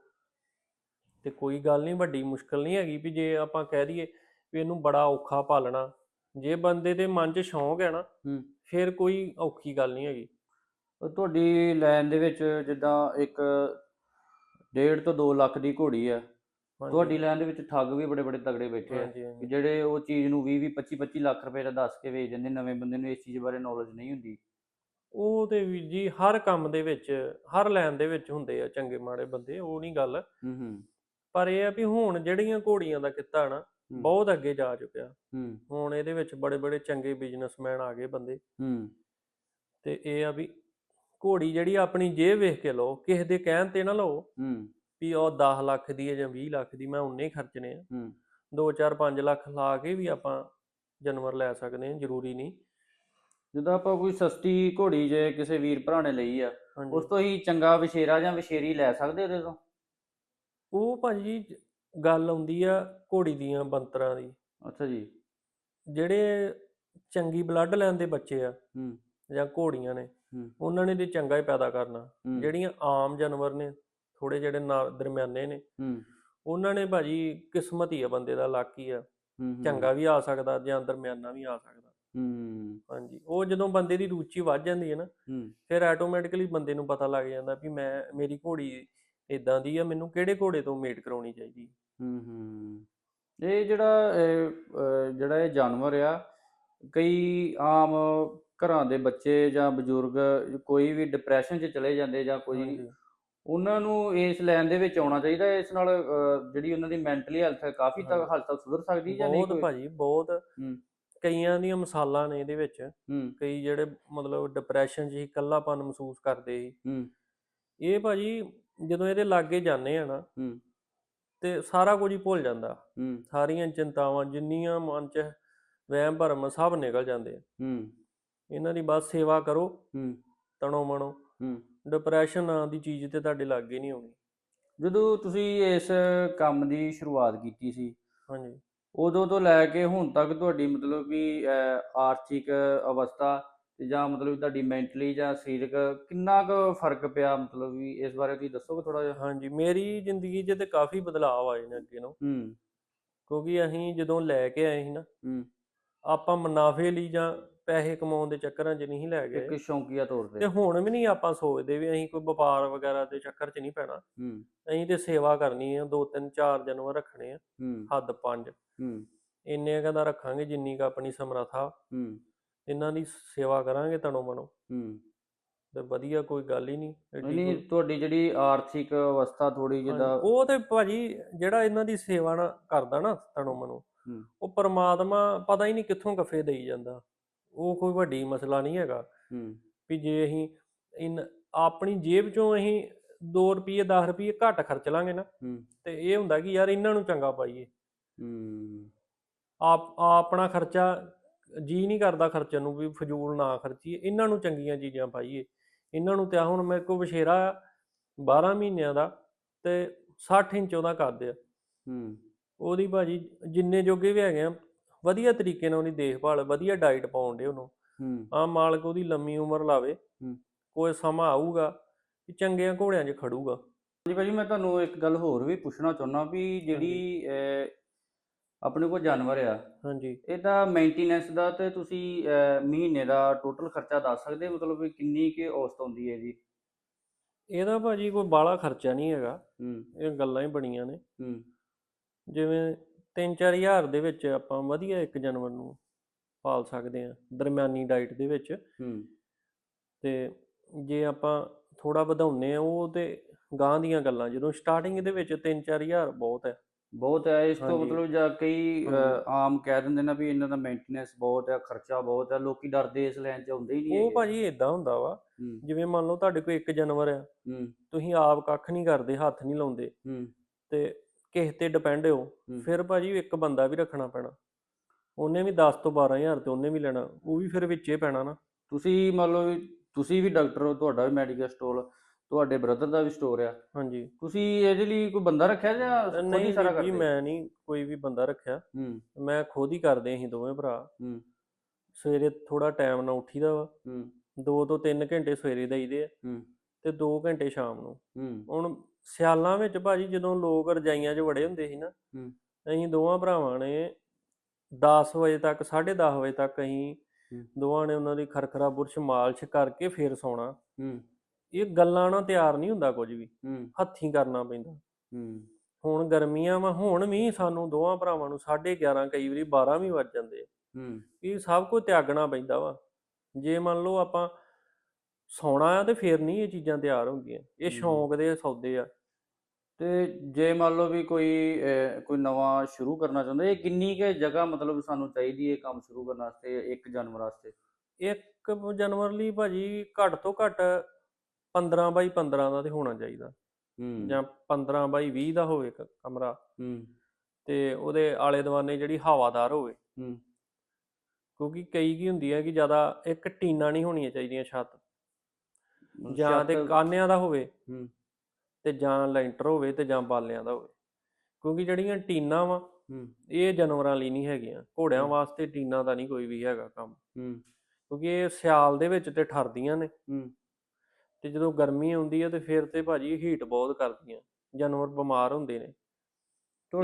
Speaker 2: ਤੇ ਕੋਈ ਗੱਲ ਨਹੀਂ ਵੱਡੀ ਮੁਸ਼ਕਲ ਨਹੀਂ ਹੈਗੀ ਵੀ ਜੇ ਆਪਾਂ ਕਹਿ ਦਈਏ ਵੀ ਇਹਨੂੰ ਬੜਾ ਔਖਾ ਪਾਲਣਾ। ਜੇ ਬੰਦੇ ਦੇ ਮਨ 'ਚ ਸ਼ੌਂਕ ਹੈ ਨਾ
Speaker 1: ਹੂੰ।
Speaker 2: ਫਿਰ ਕੋਈ ਔਖੀ ਗੱਲ ਨਹੀਂ ਹੈਗੀ।
Speaker 1: ਉਹ ਤੁਹਾਡੀ ਲਾਈਨ ਦੇ ਵਿੱਚ ਜਿੱਦਾਂ ਇੱਕ 1.5 ਤੋਂ 2 ਲੱਖ ਦੀ ਘੋੜੀ ਆ
Speaker 2: ਹਾਂਜੀ,
Speaker 1: ਤੁਹਾਡੀ ਲਾਈਨ ਦੇ ਵਿੱਚ ਠੱਗ ਵੀ ਬੜੇ ਬੜੇ ਤਗੜੇ ਬੈਠੇ ਆ।
Speaker 2: ਹਾਂਜੀ
Speaker 1: ਕਿ
Speaker 2: ਹਾਂਜੀ
Speaker 1: ਜਿਹੜੇ ਉਹ ਚੀਜ਼ ਨੂੰ 20 20 25 25 ਲੱਖ ਰੁਪਏ ਦਾ ਦੱਸ ਕੇ ਵੇਚ ਦਿੰਦੇ ਨਵੇਂ ਬੰਦੇ ਨੂੰ ਇਸ ਚੀਜ਼ ਬਾਰੇ ਨੌਲੇਜ ਨਹੀਂ ਹੁੰਦੀ।
Speaker 2: ਉਹ ਤੇ ਵੀ ਜੀ ਹਰ ਕੰਮ ਦੇ ਵਿੱਚ ਹਰ ਲਾਈਨ ਦੇ ਵਿੱਚ ਹੁੰਦੇ ਆ ਚੰਗੇ ਮਾੜੇ ਬੰਦੇ ਉਹ ਨਹੀਂ ਗੱਲ।
Speaker 1: ਹੂੰ ਹੂੰ।
Speaker 2: ਪਰ ਇਹ ਆ ਵੀ ਹੁਣ ਜਿਹੜੀਆਂ ਘੋੜੀਆਂ ਦਾ ਕਿੱਤਾ ਨਾ
Speaker 1: ਹੂੰ।
Speaker 2: ਬਹੁਤ ਅੱਗੇ ਜਾ ਚੁੱਕਿਆ।
Speaker 1: ਹੂੰ।
Speaker 2: ਹੁਣ ਇਹਦੇ ਵਿੱਚ ਬੜੇ ਬੜੇ ਚੰਗੇ ਬਿਜ਼ਨਸਮੈਨ ਆ ਗਏ ਬੰਦੇ।
Speaker 1: ਹੂੰ।
Speaker 2: ਤੇ ਇਹ ਆ ਵੀ ਘੋੜੀ ਜਿਹੜੀ ਆਪਣੀ ਜੇਬ ਵੇਖ ਕੇ ਲਓ ਕਿਸੇ ਦੇ ਕਹਿਣ ਤੇ ਨਾ ਲਓ
Speaker 1: ਹੂੰ।
Speaker 2: ਵੀ ਉਹ 10 ਲੱਖ ਦੀ ਹੈ ਜਾਂ 20 ਲੱਖ ਦੀ ਮੈਂ ਉਨੇ ਹੀ ਖਰਚਣੇ ਆ।
Speaker 1: ਹੂੰ।
Speaker 2: 2 4 5 ਲੱਖ ਲਾ ਕੇ ਵੀ ਆਪਾਂ ਜਾਨਵਰ ਲੈ ਸਕਦੇ ਹਾਂ ਜ਼ਰੂਰੀ ਨਹੀਂ।
Speaker 1: ਜਦੋਂ ਆਪਾਂ ਕੋਈ ਸਸਤੀ ਘੋੜੀ ਜੇ ਕਿਸੇ ਵੀਰ ਭਰਾ ਨੇ ਲਈ ਆ ਉਸ ਤੋਂ ਹੀ ਚੰਗਾ ਵਿਸ਼ੇਰਾ ਜਾਂ ਵਿਸ਼ੇਰੀ ਲੈ ਸਕਦੇ ਉਹਦੇ ਤੋਂ?
Speaker 2: ਉਹ ਭਾਜੀ ਗੱਲ ਆਉਂਦੀ ਆ ਘੋੜੀ ਦੀਆਂ ਬੰਤਰਾਂ ਦੀ।
Speaker 1: ਅੱਛਾ ਜੀ।
Speaker 2: ਜਿਹੜੇ ਚੰਗੀ ਬਲੱਡ ਲਾਈਨ ਦੇ ਬੱਚੇ ਆ
Speaker 1: ਹੂੰ।
Speaker 2: ਜਾਂ ਘੋੜੀਆਂ ਨੇ
Speaker 1: ਹੂੰ।
Speaker 2: ਉਹਨਾਂ ਨੇ ਤੇ ਚੰਗਾ ਹੀ ਪੈਦਾ ਕਰਨਾ।
Speaker 1: ਹੂੰ।
Speaker 2: ਜਿਹੜੀਆਂ ਆਮ ਜਾਨਵਰ ਨੇ ਥੋੜੇ ਜਿਹੜੇ ਨਾ ਦਰਮਿਆਨੇ ਨੇ
Speaker 1: ਹੂੰ।
Speaker 2: ਉਹਨਾਂ ਨੇ ਭਾਜੀ ਕਿਸਮਤ ਹੀ ਆ ਬੰਦੇ ਦਾ ਲੱਕ ਹੀ ਆ।
Speaker 1: ਹੂੰ, ਹੂੰ,
Speaker 2: ਚੰਗਾ ਵੀ ਆ ਸਕਦਾ ਜਾਂ ਦਰਮਿਆਨਾ ਵੀ ਆ ਸਕਦਾ।
Speaker 1: ਹੂੰ।
Speaker 2: ਹਾਂਜੀ ਉਹ ਜਦੋਂ ਬੰਦੇ ਦੀ ਰੁਚੀ ਵੱਧ ਜਾਂਦੀ ਹੈ ਨਾ
Speaker 1: ਹੂੰ।
Speaker 2: ਫਿਰ ਆਟੋਮੈਟਿਕਲੀ ਬੰਦੇ ਨੂੰ ਪਤਾ ਲੱਗ ਜਾਂਦਾ ਵੀ ਮੈਂ ਮੇਰੀ ਘੋੜੀ ਇਦਾਂ ਦੀ ਆ ਮੈਨੂੰ ਕਿਹੜੇ ਘੋੜੇ ਤੋਂ ਮੇਟ ਕਰਾਉਣੀ ਚਾਹੀਦੀ?
Speaker 1: ਹੂੰ ਹੂੰ ਇਹ ਜਿਹੜਾ ਇਹ, ਅਹ, ਜਿਹੜਾ ਇਹ ਜਾਨਵਰ ਆ ਕਈ ਆਮ ਘਰਾਂ ਦੇ ਬੱਚੇ ਜਾਂ ਬਜ਼ੁਰਗ ਕੋਈ ਵੀ ਡਿਪਰੈਸ਼ਨ 'ਚ ਚਲੇ ਜਾਂਦੇ ਜਾਂ ਕੋਈ
Speaker 2: ਹਾਂਜੀ।
Speaker 1: ਉਹਨਾਂ ਨੂੰ ਇਸ ਲਾਈਨ ਦੇ ਵਿੱਚ ਆਉਣਾ ਚਾਹੀਦਾ ਇਸ ਨਾਲ ਅਹ, ਜਿਹੜੀ ਉਹਨਾਂ ਦੀ ਮੈਂਟਲੀ ਹੈਲਥ ਹੈ ਕਾਫੀ ਤੱਕ
Speaker 2: ਹਾਂਜੀ।
Speaker 1: ਹੱਦ ਤੱਕ ਸੁਧਰ ਸਕਦੀ ਜਾਂ ਨਹੀਂ
Speaker 2: ਬਹੁਤ
Speaker 1: ਕੋਈ?
Speaker 2: ਭਾਜੀ ਬਹੁਤ
Speaker 1: ਹੂੰ।
Speaker 2: ਕਈਆਂ ਦੀਆਂ ਮਿਸਾਲਾਂ ਨੇ ਇਹਦੇ ਵਿੱਚ।
Speaker 1: ਹੂੰ।
Speaker 2: ਕਈ ਜਿਹੜੇ ਮਤਲਬ ਡਿਪਰੈਸ਼ਨ 'ਚ ਹੀ ਇਕੱਲਾਪਨ ਮਹਿਸੂਸ ਕਰਦੇ ਸੀ।
Speaker 1: ਹੂੰ।
Speaker 2: ਇਹ ਭਾਜੀ ਜਦੋਂ ਇਹਦੇ ਲਾਗੇ ਜਾਂਦੇ ਆ ਨਾ
Speaker 1: ਹੂੰ।
Speaker 2: ਤੇ ਸਾਰਾ ਕੁਝ ਹੀ ਭੁੱਲ ਜਾਂਦਾ।
Speaker 1: ਹੂੰ।
Speaker 2: ਸਾਰੀਆਂ ਚਿੰਤਾਵਾਂ ਜਿੰਨੀਆਂ ਮਨ 'ਚ ਵਹਿਮ ਭਰਮ ਸਭ ਨਿਕਲ ਜਾਂਦੇ ਆ।
Speaker 1: ਹੂੰ।
Speaker 2: ਇਹਨਾਂ ਦੀ ਬਸ ਸੇਵਾ ਕਰੋ
Speaker 1: ਹੂੰ।
Speaker 2: ਤਣੋ ਮਣੋ।
Speaker 1: ਹੂੰ।
Speaker 2: ਡਿਪਰੈਸ਼ਨ ਨਾਂ ਦੀ ਚੀਜ਼ ਤੇ ਤੁਹਾਡੇ ਲਾਗੇ ਨਹੀਂ ਆਉਣੀ।
Speaker 1: ਜਦੋਂ ਤੁਸੀਂ ਇਸ ਕੰਮ ਦੀ ਸ਼ੁਰੂਆਤ ਕੀਤੀ ਸੀ
Speaker 2: ਹਾਂਜੀ।
Speaker 1: ਉਦੋਂ ਤੋਂ ਲੈ ਕੇ ਹੁਣ ਤੱਕ ਤੁਹਾਡੀ ਮਤਲਬ ਕਿ ਅਹ, ਆਰਥਿਕ ਅਵਸਥਾ ਤੇ ਜਾਂ ਮਤਲਬ ਤੁਹਾਡੀ ਮੈਂਟਲੀ ਜਾਂ ਸਰੀਰਕ ਕਿੰਨਾ ਕੁ ਫ਼ਰਕ ਪਿਆ? ਮਤਲਬ ਵੀ ਇਸ ਬਾਰੇ ਤੁਸੀਂ ਦੱਸੋਗੇ ਥੋੜਾ ਜਿਹਾ?
Speaker 2: ਹਾਂਜੀ ਮੇਰੀ ਜ਼ਿੰਦਗੀ 'ਚ ਤੇ ਕਾਫੀ ਬਦਲਾਅ ਆਏ ਨੇ ਅੱਗੇ ਨੂੰ
Speaker 1: ਹੂੰ।
Speaker 2: ਕਿਉਂਕਿ ਅਸੀਂ ਜਦੋਂ ਲੈ ਕੇ ਆਏ ਸੀ ਨਾ
Speaker 1: ਹੂੰ।
Speaker 2: ਆਪਾਂ ਮੁਨਾਫੇ ਲਈ ਜਾਂ ਪੈਸੇ ਕਮਾਉਣ ਦੇ ਚੱਕਰਾਂ 'ਚ ਨਹੀਂ ਲੈ ਗਏ।
Speaker 1: ਇੱਕ ਸ਼ੌਂਕੀਆ ਤੌਰ
Speaker 2: ਤੇ।
Speaker 1: ਤੇ
Speaker 2: ਹੁਣ ਵੀ ਨਹੀਂ ਆਪਾਂ ਸੋਚਦੇ ਵੀ ਅਸੀਂ ਕੋਈ ਵਪਾਰ ਵਗੈਰਾ ਦੇ ਚੱਕਰ 'ਚ ਨਹੀਂ ਪੈਣਾ।
Speaker 1: ਹੂੰ।
Speaker 2: ਅਸੀਂ ਤੇ ਸੇਵਾ ਕਰਨੀ ਆ ਦੋ ਤਿੰਨ ਚਾਰ ਜਾਨਵਰ ਰੱਖਣੇ ਆ
Speaker 1: ਹੂੰ।
Speaker 2: ਹੱਦ ਪੰਜ।
Speaker 1: ਹੂੰ।
Speaker 2: ਇੰਨੇ ਕੁ ਦਾ ਰੱਖਾਂਗੇ ਜਿੰਨੀ ਕੁ ਆਪਣੀ ਸਮਰੱਥਾ।
Speaker 1: ਹੂੰ।
Speaker 2: ਇਹਨਾਂ ਦੀ ਸੇਵਾ ਕਰਾਂਗੇ ਤਣੋ ਮਨੋ
Speaker 1: ਹੂੰ।
Speaker 2: ਤੇ ਵਧੀਆ ਕੋਈ ਗੱਲ ਹੀ ਨਹੀਂ ਐਡੀ
Speaker 1: ਨਹੀਂ
Speaker 2: ਕੋਈ-
Speaker 1: ਤੁਹਾਡੀ ਜਿਹੜੀ ਆਰਥਿਕ ਅਵਸਥਾ ਥੋੜੀ
Speaker 2: ਹਾਂਜੀ,
Speaker 1: ਜਿੱਦਾਂ
Speaker 2: ਉਹ ਤੇ ਭਾਜੀ ਜਿਹੜਾ ਇਹਨਾਂ ਦੀ ਸੇਵਾ ਨਾ ਕਰਦਾ ਨਾ ਤਣੋ ਮਨੋ
Speaker 1: ਹੂੰ।
Speaker 2: ਉਹ ਪਰਮਾਤਮਾ ਪਤਾ ਹੀ ਨਹੀਂ ਕਿੱਥੋਂ ਕਫੇ ਦੇਈ ਜਾਂਦਾ ਉਹ ਕੋਈ ਵੱਡੀ ਮਸਲਾ ਨਹੀਂ ਹੈਗਾ।
Speaker 1: ਹੂੰ।
Speaker 2: ਵੀ ਜੇ ਅਸੀਂ ਇਨ ਆਪਣੀ ਜੇਬ ਚੋਂ ਅਸੀਂ 2 ਰੁਪਏ 10 ਰੁਪਏ ਘੱਟ ਖਰਚ ਲਾਂਗੇ ਨਾ
Speaker 1: ਹੂੰ।
Speaker 2: ਤੇ ਇਹ ਹੁੰਦਾ ਕਿ ਯਾਰ ਇਹਨਾਂ ਨੂੰ ਚੰਗਾ ਪਾਈਏ।
Speaker 1: ਹੂੰ।
Speaker 2: ਆਪ ਆਪਣਾ ਖਰਚਾ ਜੀ ਨਹੀਂ ਕਰਦਾ ਖਰਚਣ ਨੂੰ ਵੀ ਫਜ਼ੂਲ ਨਾ ਖਰਚੀਏ ਇਹਨਾਂ ਨੂੰ ਚੰਗੀਆਂ ਚੀਜ਼ਾਂ ਪਾਈਏ। ਇਹਨਾਂ ਨੂੰ ਤੇ ਹੁਣ ਮੇਰੇ ਕੋਲ ਵਿਸ਼ੇਰਾ ਆ 12 ਮਹੀਨਿਆਂ ਦਾ ਤੇ 60 ਇੰਚ ਉਹਦਾ ਕੱਦ ਆ।
Speaker 1: ਹੂੰ।
Speaker 2: ਉਹਦੀ ਭਾਜੀ ਜਿੰਨੇ ਜੋਗੇ ਵੀ ਹੈਗੇ ਆ ਵਧੀਆ ਤਰੀਕੇ ਨਾਲ ਉਹਦੀ ਦੇਖਭਾਲ ਵਧੀਆ ਡਾਈਟ ਪਾਉਣ ਦੇ ਉਹਨੂੰ।
Speaker 1: ਹੂੰ।
Speaker 2: ਆ ਮਾਲਕ ਉਹਦੀ ਲੰਮੀ ਉਮਰ ਲਾਵੇ
Speaker 1: ਹੂੰ।
Speaker 2: ਕੋਈ ਸਮਾਂ ਆਊਗਾ ਕਿ ਚੰਗਿਆਂ ਘੋੜਿਆਂ 'ਚ ਖੜੂਗਾ।
Speaker 1: ਜੀ ਭਾਜੀ ਮੈਂ ਤੁਹਾਨੂੰ ਇੱਕ ਗੱਲ ਹੋਰ ਵੀ ਪੁੱਛਣਾ ਚਾਹੁੰਦਾ ਵੀ ਜਿਹੜੀ ਆਪਣੇ ਕੋਲ ਜਾਨਵਰ ਆ।
Speaker 2: ਹਾਂਜੀ।
Speaker 1: ਇਹਦਾ ਮੇਨਟੇਨੈਂਸ ਦਾ ਤੇ ਤੁਸੀਂ ਅਹ, ਮਹੀਨੇ ਦਾ ਟੋਟਲ ਖਰਚਾ ਦੱਸ ਸਕਦੇ ਹੋ? ਮਤਲਬ ਵੀ ਕਿੰਨੀ ਕਿ ਔਸਤ ਆਉਂਦੀ ਹੈ ਜੀ?
Speaker 2: ਇਹਦਾ ਭਾਜੀ ਕੋਈ ਬਾਹਲਾ ਖਰਚਾ ਨਹੀਂ ਹੈਗਾ।
Speaker 1: ਹੂੰ।
Speaker 2: ਇਹ ਗੱਲਾਂ ਹੀ ਬਣੀਆਂ ਨੇ।
Speaker 1: ਹੂੰ।
Speaker 2: ਜਿਵੇਂ 3-4000 ਦੇ ਵਿੱਚ ਆਪਾਂ ਵਧੀਆ ਇੱਕ ਜਾਨਵਰ ਨੂੰ ਪਾਲ ਸਕਦੇ ਆ ਦਰਮਿਆਨੀ ਡਾਈਟ ਦੇ ਵਿੱਚ।
Speaker 1: ਹੂੰ।
Speaker 2: ਤੇ ਜੇ ਆਪਾਂ ਥੋੜਾ ਵਧਾਉਨੇ ਆ ਉਹ ਤੇ ਗਾਂ ਦੀਆਂ ਗੱਲਾਂ ਜਦੋਂ ਸਟਾਰਟਿੰਗ ਦੇ ਵਿੱਚ 3-4000 ਬਹੁਤ ਹੈ।
Speaker 1: ਬਹੁਤ ਹੈ ਇਸ ਤੋਂ
Speaker 2: ਹਾਂਜੀ।
Speaker 1: ਮਤਲਬ ਜਾਂ ਕਈ ਅ,
Speaker 2: ਹਾਂਜੀ।
Speaker 1: ਆਮ ਕਹਿ ਦਿੰਦੇ ਨੇ ਵੀ ਇਹਨਾਂ ਦਾ ਮੇਨਟੇਨੈਂਸ ਬਹੁਤ ਹੈ ਖਰਚਾ ਬਹੁਤ ਹੈ ਲੋਕੀ ਡਰਦੇ ਇਸ ਲਾਈਨ 'ਚ ਹੁੰਦੇ ਹੀ ਨਹੀਂ
Speaker 2: ਉਹ
Speaker 1: ਹੈਗੇ।
Speaker 2: ਭਾਜੀ ਇਦਾਂ ਹੁੰਦਾ ਵਾ
Speaker 1: ਹੂੰ
Speaker 2: ਜਿਵੇਂ ਮੰਨ ਲਓ ਤੁਹਾਡੇ ਕੋਲ ਇੱਕ ਜਾਨਵਰ ਆ
Speaker 1: ਹੂੰ
Speaker 2: ਤੁਸੀਂ ਆਪ ਕੱਖ ਨਹੀਂ ਕਰਦੇ ਹੱਥ ਨਹੀਂ ਲਾਉਂਦੇ
Speaker 1: ਹੂੰ
Speaker 2: ਤੇ ਕਿਸੇ ਤੇ ਡਿਪੈਂਡ ਹੋ
Speaker 1: ਹੂੰ।
Speaker 2: ਫਿਰ ਭਾਜੀ ਇੱਕ ਬੰਦਾ ਵੀ ਰੱਖਣਾ ਪੈਣਾ ਉਹਨੇ ਵੀ 10 ਤੋਂ 12000 ਤੇ ਉਹਨੇ ਵੀ ਲੈਣਾ ਉਹ ਵੀ ਫਿਰ ਵਿੱਚੇ ਪੈਣਾ ਨਾ
Speaker 1: ਤੁਸੀਂ ਮੰਨ ਲਓ ਵੀ ਤੁਸੀਂ ਵੀ ਡਾਕਟਰ ਹੋ ਤੁਹਾਡਾ ਵੀ ਮੈਡੀਕਲ ਸਟੋਰ ਤੁਹਾਡੇ ਬ੍ਰਦਰ ਦਾ ਵੀ ਸਟੋਰ ਆ।
Speaker 2: ਹਾਂਜੀ।
Speaker 1: ਤੁਸੀਂ ਇਹਦੇ ਲਈ ਕੋਈ ਬੰਦਾ ਰੱਖਿਆ ਜਾਂ ਖੁਦ ਹੀ
Speaker 2: ਨਹੀਂ
Speaker 1: ਸਾਰਾ
Speaker 2: ਵੀਰ ਜੀ
Speaker 1: ਕਰਦੇ?
Speaker 2: ਮੈਂ ਨਹੀਂ ਕੋਈ ਵੀ ਬੰਦਾ ਰੱਖਿਆ।
Speaker 1: ਹੂੰ।
Speaker 2: ਮੈਂ ਖੁਦ ਹੀ ਕਰਦੇ ਅਸੀਂ ਦੋਵੇਂ ਭਰਾ।
Speaker 1: ਹੂੰ।
Speaker 2: ਸਵੇਰੇ ਥੋੜਾ ਟਾਈਮ ਨਾਲ ਉੱਠੀਦਾ ਵਾ।
Speaker 1: ਹੂੰ।
Speaker 2: 2 ਤੋਂ 3 ਘੰਟੇ ਸਵੇਰੇ ਦਈਦੇ ਆ
Speaker 1: ਹੂੰ।
Speaker 2: ਤੇ 2 ਘੰਟੇ ਸ਼ਾਮ ਨੂੰ।
Speaker 1: ਹੂੰ।
Speaker 2: ਹੁਣ ਸਿਆਲਾਂ ਵਿੱਚ ਭਾਜੀ ਜਦੋਂ ਲੋਕ ਰਜਾਈਆਂ 'ਚ ਵੜੇ ਹੁੰਦੇ ਸੀ ਨਾ
Speaker 1: ਹੂੰ।
Speaker 2: ਅਸੀਂ ਦੋਵਾਂ ਭਰਾਵਾਂ ਨੇ 10 ਵਜੇ ਤੱਕ 10:30 ਵਜੇ ਤੱਕ ਅਸੀਂ
Speaker 1: ਹੂੰ।
Speaker 2: ਦੋਵਾਂ ਨੇ ਉਹਨਾਂ ਦੀ ਖਰਖਰਾ ਬੁਰਸ਼ ਮਾਲਿਸ਼ ਕਰਕੇ ਫੇਰ ਸੌਣਾ।
Speaker 1: ਹੂੰ।
Speaker 2: ਇਹ ਗੱਲਾਂ ਨਾਲ ਤਿਆਰ ਨਹੀਂ ਹੁੰਦਾ ਕੁਝ ਵੀ।
Speaker 1: ਹੂੰ।
Speaker 2: ਹੱਥੀਂ ਕਰਨਾ ਪੈਂਦਾ।
Speaker 1: ਹੂੰ।
Speaker 2: ਹੁਣ ਗਰਮੀਆਂ ਵਾ ਹੁਣ ਵੀ ਸਾਨੂੰ ਦੋਵਾਂ ਭਰਾਵਾਂ ਨੂੰ 11:30 ਕਈ ਵਾਰੀ 12 ਵੀ ਵੱਜ ਜਾਂਦੇ ਆ।
Speaker 1: ਹੂੰ।
Speaker 2: ਇਹ ਸਭ ਕੁਝ ਤਿਆਗਣਾ ਪੈਂਦਾ ਵਾ। ਜੇ ਮੰਨ ਲਓ ਆਪਾਂ ਸੌਣਾ ਆ ਤੇ ਫੇਰ ਨਹੀਂ ਇਹ ਚੀਜ਼ਾਂ ਤਿਆਰ ਹੁੰਦੀਆਂ। ਇਹ। ਸ਼ੌਂਕ ਦੇ ਸੌਦੇ ਆ।
Speaker 1: ਤੇ ਜੇ ਮੰਨ ਲਓ ਵੀ ਕੋਈ ਅਹ, ਕੋਈ ਨਵਾਂ ਸ਼ੁਰੂ ਕਰਨਾ ਚਾਹੁੰਦਾ ਇਹ ਕਿੰਨੀ ਕੁ ਜਗ੍ਹਾ ਮਤਲਬ ਸਾਨੂੰ ਚਾਹੀਦੀ ਹੈ ਕੰਮ ਸ਼ੁਰੂ ਕਰਨ ਵਾਸਤੇ ਇੱਕ ਜਾਨਵਰ ਵਾਸਤੇ?
Speaker 2: ਇੱਕ ਜਾਨਵਰ ਲਈ ਭਾਜੀ ਘੱਟ ਤੋਂ ਘੱਟ 15 ਬਾਈ 15 ਦਾ ਤੇ ਹੋਣਾ ਚਾਹੀਦਾ।
Speaker 1: ਹੂੰ।
Speaker 2: ਜਾਂ 15 ਬਾਈ 20 ਦਾ ਹੋਵੇ ਕ- ਕਮਰਾ।
Speaker 1: ਹੂੰ।
Speaker 2: ਤੇ ਉਹਦੇ ਆਲੇ ਦੁਆਲੇ ਜਿਹੜੀ ਹਵਾਦਾਰ ਹੋਵੇ।
Speaker 1: ਹੂੰ।
Speaker 2: ਕਿਉਂਕਿ ਕਈ ਕੀ ਹੁੰਦੀ ਹੈ ਕਿ ਜ਼ਿਆਦਾ ਇੱਕ ਟੀਨਾ ਨਹੀਂ ਹੋਣੀਆਂ ਚਾਹੀਦੀਆਂ ਛੱਤ। ਜਾਂ ਤੇ ਕਾਨਿਆਂ ਦਾ ਹੋਵੇ।
Speaker 1: ਹੂੰ।
Speaker 2: ਤੇ ਜਾਂ ਲੈਂਟਰ ਹੋਵੇ ਤੇ ਜਾਂ ਬਾਲਿਆਂ ਦਾ ਹੋਵੇ। ਕਿਉਂਕਿ ਜਿਹੜੀਆਂ ਟੀਨਾਂ ਵਾ
Speaker 1: ਹੂੰ।
Speaker 2: ਇਹ ਜਾਨਵਰਾਂ ਲਈ ਨਹੀਂ ਹੈਗੀਆਂ। ਘੋੜਿਆਂ
Speaker 1: ਹਮ।
Speaker 2: ਵਾਸਤੇ ਟੀਨਾਂ ਦਾ ਨਹੀਂ ਕੋਈ ਵੀ ਹੈਗਾ ਕੰਮ।
Speaker 1: ਹੂੰ।
Speaker 2: ਕਿਉਂਕਿ ਇਹ ਸਿਆਲ ਦੇ ਵਿੱਚ ਤੇ ਠਰਦੀਆਂ ਨੇ।
Speaker 1: ਹੂੰ।
Speaker 2: ਤੇ ਜਦੋਂ ਗਰਮੀ ਆਉਂਦੀ ਹੈ ਤੇ ਫਿਰ ਤੇ ਭਾਜੀ ਹੀਟ ਬਹੁਤ ਕਰਦੀਆਂ ਜਾਨਵਰ ਬਿਮਾਰ ਹੁੰਦੇ ਨੇ।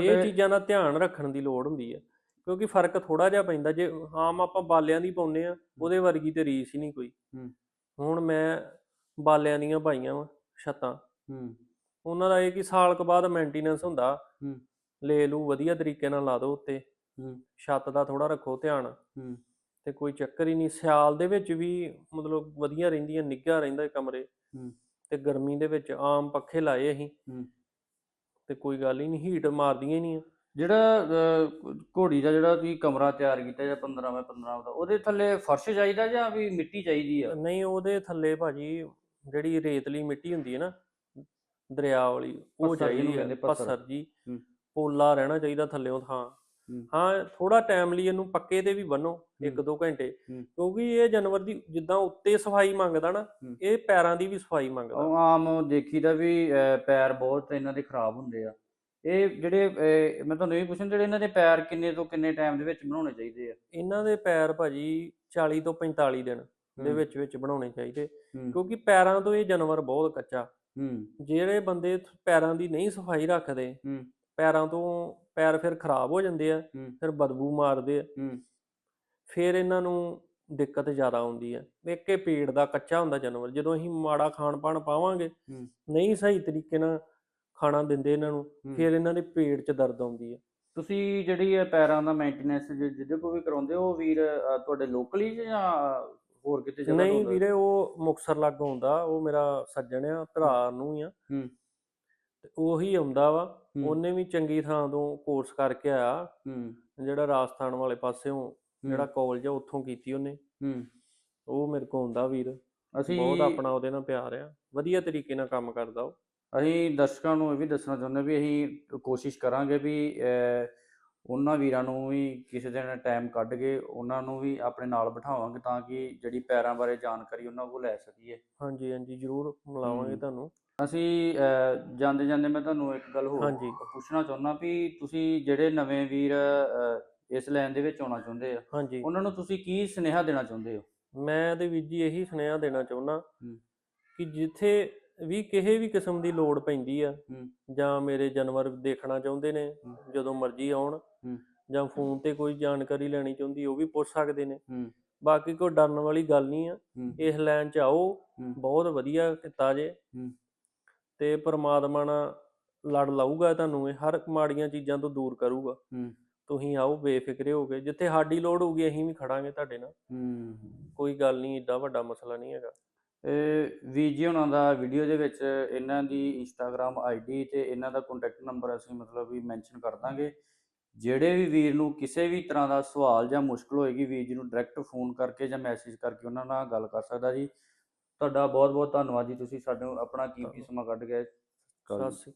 Speaker 2: ਇਹ ਚੀਜ਼ਾਂ ਦਾ ਧਿਆਨ ਰੱਖਣ ਦੀ ਲੋੜ ਹੁੰਦੀ ਹੈ ਕਿਉਂਕਿ ਫ਼ਰਕ ਥੋੜਾ ਜਿਹਾ ਪੈਂਦਾ ਜੇ ਆਮ ਆਪਾਂ ਬਾਲਿਆਂ ਦੀ ਪਾਉਂਦੇ ਆ ਉਹਦੇ ਵਰਗੀ ਤੇ ਰੀਸ ਹੀ ਨਹੀਂ ਕੋਈ। ਹੁਣ ਮੈਂ ਬਾਲਿਆਂ ਦੀਆਂ ਪਾਈਆਂ ਵਾ ਛੱਤਾਂ।
Speaker 1: ਹੂੰ।
Speaker 2: ਉਹਨਾਂ ਦਾ ਇਹ ਕਿ ਸਾਲ ਕੁ ਬਾਅਦ ਮੇਨਟੇਨੈਂਸ ਹੁੰਦਾ
Speaker 1: ਹੂੰ।
Speaker 2: ਲੈ ਲੂ ਵਧੀਆ ਤਰੀਕੇ ਨਾਲ ਲਾ ਦਿਓ ਉੱਤੇ।
Speaker 1: ਹੂੰ।
Speaker 2: ਛੱਤ ਦਾ ਥੋੜਾ ਰੱਖੋ ਧਿਆਨ।
Speaker 1: ਹੂੰ।
Speaker 2: ਤੇ ਕੋਈ ਚੱਕਰ ਹੀ ਨਹੀਂ ਸਿਆਲ ਦੇ ਵਿੱਚ ਵੀ ਮਤਲਬ ਵਧੀਆ ਰਹਿੰਦੀਆਂ ਨਿੱਘਾ ਰਹਿੰਦਾ ਕਮਰੇ
Speaker 1: ਹੂੰ।
Speaker 2: ਤੇ ਗਰਮੀ ਦੇ ਵਿੱਚ ਆਮ ਪੱਖੇ ਲਾਏ ਅਸੀਂ
Speaker 1: ਹੂੰ।
Speaker 2: ਤੇ ਕੋਈ ਗੱਲ ਹੀ ਨਹੀਂ ਹੀਟ ਮਾਰਦੀਆਂ ਹੀ ਨਹੀਂ।
Speaker 1: ਜਿਹੜਾ ਅਹ, ਘੋੜੀ ਦਾ ਜਿਹੜਾ ਤੁਸੀਂ ਕਮਰਾ ਤਿਆਰ ਕੀਤਾ ਜਾਂ 15 ਬਾय 15 ਦਾ ਉਹਦੇ ਥੱਲੇ ਫਰਸ਼ ਚਾਹੀਦਾ ਜਾਂ ਵੀ ਮਿੱਟੀ ਚਾਹੀਦੀ ਆ
Speaker 2: ਨਹੀਂ ਉਹਦੇ ਥੱਲੇ ਭਾਜੀ ਜਿਹੜੀ ਰੇਤਲੀ ਮਿੱਟੀ ਹੁੰਦੀ ਹੈ ਨਾ ਦਰਿਆ ਵਾਲੀ ਉਹ
Speaker 1: ਜਿਹਨੂੰ
Speaker 2: ਚਾਹੀਦੀ ਹੈ
Speaker 1: ਕਹਿੰਦੇ,
Speaker 2: ਜੀ
Speaker 1: ਹੂੰ।
Speaker 2: ਪੋਲਾ ਰਹਿਣਾ ਚਾਹੀਦਾ ਥੱਲੇੋਂ ਥਾਂ
Speaker 1: ਹੂੰ।
Speaker 2: ਥੋੜਾ ਟਾਈਮ ਲਈ ਇਹਨੂੰ ਪੱਕੇ ਤੇ ਵੀ ਬੰਨੋ ਇੱਕ
Speaker 1: ਹੂੰ।
Speaker 2: ਦੋ ਘੰਟੇ
Speaker 1: ਹੂੰ।
Speaker 2: ਕਿਉਂਕਿ ਇਹ ਜਾਨਵਰ ਦੀ ਜਿੱਦਾਂ ਉੱਤੇ ਸਫ਼ਾਈ ਮੰਗਦਾ ਨਾ। ਇਹ ਪੈਰਾਂ ਦੀ ਵੀ ਸਫ਼ਾਈ ਮੰਗਦਾ
Speaker 1: ਆਮ ਦੇਖੀਦਾ ਵੀ ਪੈਰ ਬਹੁਤ ਇਹਨਾਂ ਦੇ ਖਰਾਬ ਹੁੰਦੇ ਆ ਇਹ ਜਿਹੜੇ ਮੈਂ ਤੁਹਾਨੂੰ ਇਹ ਪੁੱਛਣ ਜਿਹੜੇ ਇਹਨਾਂ ਦੇ ਪੈਰ ਕਿੰਨੇ ਤੋਂ ਕਿੰਨੇ ਟਾਈਮ ਦੇ ਵਿੱਚ ਬਣਾਉਣੇ ਚਾਹੀਦੇ ਆ
Speaker 2: ਇਹਨਾਂ ਦੇ ਪੈਰ ਭਾਜੀ 40 ਤੋਂ 45 ਦਿਨ ਦੇ। ਵਿੱਚ ਵਿੱਚ ਬਣਾਉਣੇ ਚਾਹੀਦੇ ਕਿਉਂਕਿ ਪੈਰਾਂ ਤੋਂ ਇਹ ਜਾਨਵਰ ਬਹੁਤ ਕੱਚਾ ਜਿਹੜੇ ਬੰਦੇ ਪੈਰਾਂ ਦੀ ਨਹੀਂ ਸਫ਼ਾਈ ਰੱਖਦੇ ਪੈਰਾਂ ਤੋਂ ਪੈਰ ਫਿਰ ਖਰਾਬ ਹੋ ਜਾਂਦੇ ਆ
Speaker 1: ਹੂੰ।
Speaker 2: ਫਿਰ ਬਦਬੂ ਮਾਰਦੇ ਆ
Speaker 1: ਹੂੰ
Speaker 2: ਫਿਰ ਇਹਨਾਂ ਨੂੰ ਦਿੱਕਤ ਜ਼ਿਆਦਾ ਆਉਂਦੀ ਹੈ ਇੱਕ ਇਹ ਪੇਟ ਦਾ ਕੱਚਾ ਹੁੰਦਾ ਜਾਨਵਰ ਜਦੋਂ ਅਸੀਂ ਮਾੜਾ ਖਾਣ ਪਾਣ ਪਾਵਾਂਗੇ
Speaker 1: ਹੂੰ।
Speaker 2: ਨਹੀਂ ਸਹੀ ਤਰੀਕੇ ਨਾਲ ਖਾਣਾ ਦਿੰਦੇ ਇਹਨਾਂ ਨੂੰ
Speaker 1: ਹੂੰ।
Speaker 2: ਫਿਰ ਇਹਨਾਂ ਦੇ ਪੇਟ 'ਚ ਦਰਦ ਆਉਂਦੀ ਹੈ
Speaker 1: ਤੁਸੀਂ ਜਿਹੜੀ ਇਹ ਪੈਰਾਂ ਦਾ ਮੇਨਟੇਨੈਂਸ ਜਿਹਦੇ ਕੋਲ ਵੀ ਕਰਾਉਂਦੇ ਹੋ ਉਹ ਵੀਰ ਅਹ, ਤੁਹਾਡੇ ਲੋਕਲੀ ਜਾਂ ਹੋਰ ਕਿਤੇ ਜਗ੍ਹਾ ਤੋਂ
Speaker 2: ਨਹੀਂ
Speaker 1: ਹੁੰਦਾ?
Speaker 2: ਵੀਰੇ ਉਹ ਮੁਕਸਰ ਲੱਗ ਆਉਂਦਾ ਉਹ ਮੇਰਾ ਸੱਜਣ ਆ ਭਰਾ ਨੂੰ ਹੀ ਆ
Speaker 1: ਹੂੰ।
Speaker 2: ਤੇ ਉਹੀ ਆਉਂਦਾ ਵਾ ਉਹਨੇ ਵੀ ਚੰਗੀ ਥਾਂ ਤੋਂ ਕੋਰਸ ਕਰਕੇ ਆਇਆ।
Speaker 1: ਹੂੰ।
Speaker 2: ਜਿਹੜਾ ਰਾਜਸਥਾਨ ਵਾਲੇ ਪਾਸਿਓਂ ਜਿਹੜਾ ਕਾਲਜ ਆ ਉੱਥੋਂ ਕੀਤੀ ਉਹਨੇ।
Speaker 1: ਹੂੰ।
Speaker 2: ਉਹ ਮੇਰੇ ਕੋਲ ਆਉਂਦਾ ਵੀਰ।
Speaker 1: ਅਸੀਂ
Speaker 2: ਬਹੁਤ ਆਪਣਾ ਉਹਦੇ ਨਾਲ ਪਿਆਰ ਆ। ਵਧੀਆ ਤਰੀਕੇ ਨਾਲ ਕੰਮ ਕਰਦਾ ਉਹ।
Speaker 1: ਅਸੀਂ ਦਰਸ਼ਕਾਂ ਨੂੰ ਇਹ ਵੀ ਦੱਸਣਾ ਚਾਹੁੰਦੇ ਵੀ ਅਸੀਂ ਕੋਸ਼ਿਸ਼ ਕਰਾਂਗੇ ਵੀ ਉਹਨਾਂ ਵੀਰਾਂ ਨੂੰ ਵੀ ਕਿਸੇ ਦਿਨ ਟਾਈਮ ਕੱਢ ਕੇ ਉਹਨਾਂ ਨੂੰ ਵੀ ਆਪਣੇ ਨਾਲ ਬਿਠਾਵਾਂਗੇ ਤਾਂ ਕਿ ਜਿਹੜੀ ਪੈਰਾਂ ਬਾਰੇ ਜਾਣਕਾਰੀ ਉਹਨਾਂ ਕੋਲ ਲੈ ਸਕੀਏ।
Speaker 2: ਹਾਂਜੀ ਹਾਂਜੀ ਜ਼ਰੂਰ ਮਿਲਾਵਾਂਗੇ। ਤੁਹਾਨੂੰ।
Speaker 1: ਅਸੀਂ ਜਾਂਦੇ ਜਾਂਦੇ ਮੈਂ ਤੁਹਾਨੂੰ ਇੱਕ ਗੱਲ ਹੋਰ
Speaker 2: ਹਾਂਜੀ।
Speaker 1: ਪੁੱਛਣਾ ਚਾਹੁੰਦਾ ਵੀ ਤੁਸੀਂ ਜਿਹੜੇ ਨਵੇਂ ਵੀਰ ਅਹ, ਇਸ ਲਾਈਨ ਦੇ ਵਿੱਚ ਆਉਣਾ ਚਾਹੁੰਦੇ ਆ
Speaker 2: ਹਾਂਜੀ
Speaker 1: ਉਹਨਾਂ ਨੂੰ ਤੁਸੀਂ ਕੀ ਸੁਨੇਹਾ ਦੇਣਾ ਚਾਹੁੰਦੇ ਹੋ
Speaker 2: ਮੈਂ ਤੇ ਵੀਰ ਜੀ ਇਹੀ ਸੁਨੇਹਾ ਦੇਣਾ ਚਾਹੁੰਦਾ
Speaker 1: ਹੂੰ।
Speaker 2: ਕਿ ਜਿੱਥੇ ਵੀ ਕਿਸੇ ਵੀ ਕਿਸਮ ਦੀ ਲੋੜ ਪੈਂਦੀ ਆ
Speaker 1: ਹੂੰ।
Speaker 2: ਜਾਂ ਮੇਰੇ ਜਾਨਵਰ ਦੇਖਣਾ ਚਾਹੁੰਦੇ ਨੇ
Speaker 1: ਹੂੰ।
Speaker 2: ਜਦੋਂ ਮਰਜ਼ੀ ਆਉਣ
Speaker 1: ਹੂੰ।
Speaker 2: ਜਾਂ ਫੋਨ ਤੇ ਕੋਈ ਜਾਣਕਾਰੀ ਲੈਣੀ ਚਾਹੁੰਦੀ ਉਹ ਵੀ ਪੁੱਛ ਸਕਦੇ ਨੇ
Speaker 1: ਹੂੰ
Speaker 2: ਬਾਕੀ ਕੋਈ ਡਰਨ ਵਾਲੀ ਗੱਲ ਨਹੀਂ ਆ
Speaker 1: ਹੂੰ
Speaker 2: ਇਸ ਲਾਈਨ 'ਚ ਆਓ
Speaker 1: ਹੂੰ।
Speaker 2: ਬਹੁਤ ਵਧੀਆ ਕੀਤਾ ਜੇ
Speaker 1: ਹੂੰ।
Speaker 2: ਤੇ ਪ੍ਰਮਾਤਮਾ ਨਾਲ ਲੜ ਲਾਊਗਾ ਤੁਹਾਨੂੰ ਇਹ ਹਰ ਮਾੜੀਆਂ ਚੀਜ਼ਾਂ ਤੋਂ ਦੂਰ ਕਰੂਗਾ।
Speaker 1: ਹੂੰ।
Speaker 2: ਤੁਸੀਂ ਆਓ ਬੇਫਿਕਰੇ ਹੋ ਕੇ ਜਿੱਥੇ ਸਾਡੀ ਲੋੜ ਹੋਊਗੀ ਅਸੀਂ ਵੀ ਖੜਾਂਗੇ ਤੁਹਾਡੇ ਨਾਲ।
Speaker 1: ਹੂੰ
Speaker 2: ਕੋਈ ਗੱਲ ਨਹੀਂ ਏਡਾ ਵੱਡਾ ਮਸਲਾ ਨਹੀਂ ਹੈਗਾ।
Speaker 1: ਇਹ ਵੀਰ ਜੀ ਹੁਣਾਂ ਦਾ ਵੀਡੀਓ ਦੇ ਵਿੱਚ ਇਹਨਾਂ ਦੀ ਇੰਸਟਾਗ੍ਰam ਆਈਡੀ ਤੇ ਇਹਨਾਂ ਦਾ ਕੰਟੈਕਟ ਨੰਬਰ ਅਸੀਂ ਮਤਲਬ ਵੀ ਮੈਂਸ਼ਨ ਕਰ ਦਾਂਗੇ। ਜਿਹੜੇ ਵੀ ਵੀਰ ਨੂੰ ਕਿਸੇ ਵੀ ਤਰ੍ਹਾਂ ਦਾ ਸਵਾਲ ਜਾਂ ਮੁਸ਼ਕਲ ਹੋਏਗੀ ਵੀਰ ਜੀ ਨੂੰ ਡਾਇਰੈਕਟ ਫੋਨ ਕਰਕੇ ਜਾਂ ਮੈਸੇਜ ਕਰਕੇ ਉਹਨਾਂ ਨਾਲ ਗੱਲ ਕਰ ਸਕਦਾ ਜੀ। ਤੁਹਾਡਾ ਬਹੁਤ ਬਹੁਤ ਧੰਨਵਾਦ ਜੀ। ਤੁਸੀਂ ਸਾਨੂੰ ਆਪਣਾ ਕੀਮਤੀ ਸਮਾਂ ਕੱਢ ਗਏ
Speaker 2: ਸਤਿ ਸ੍ਰੀ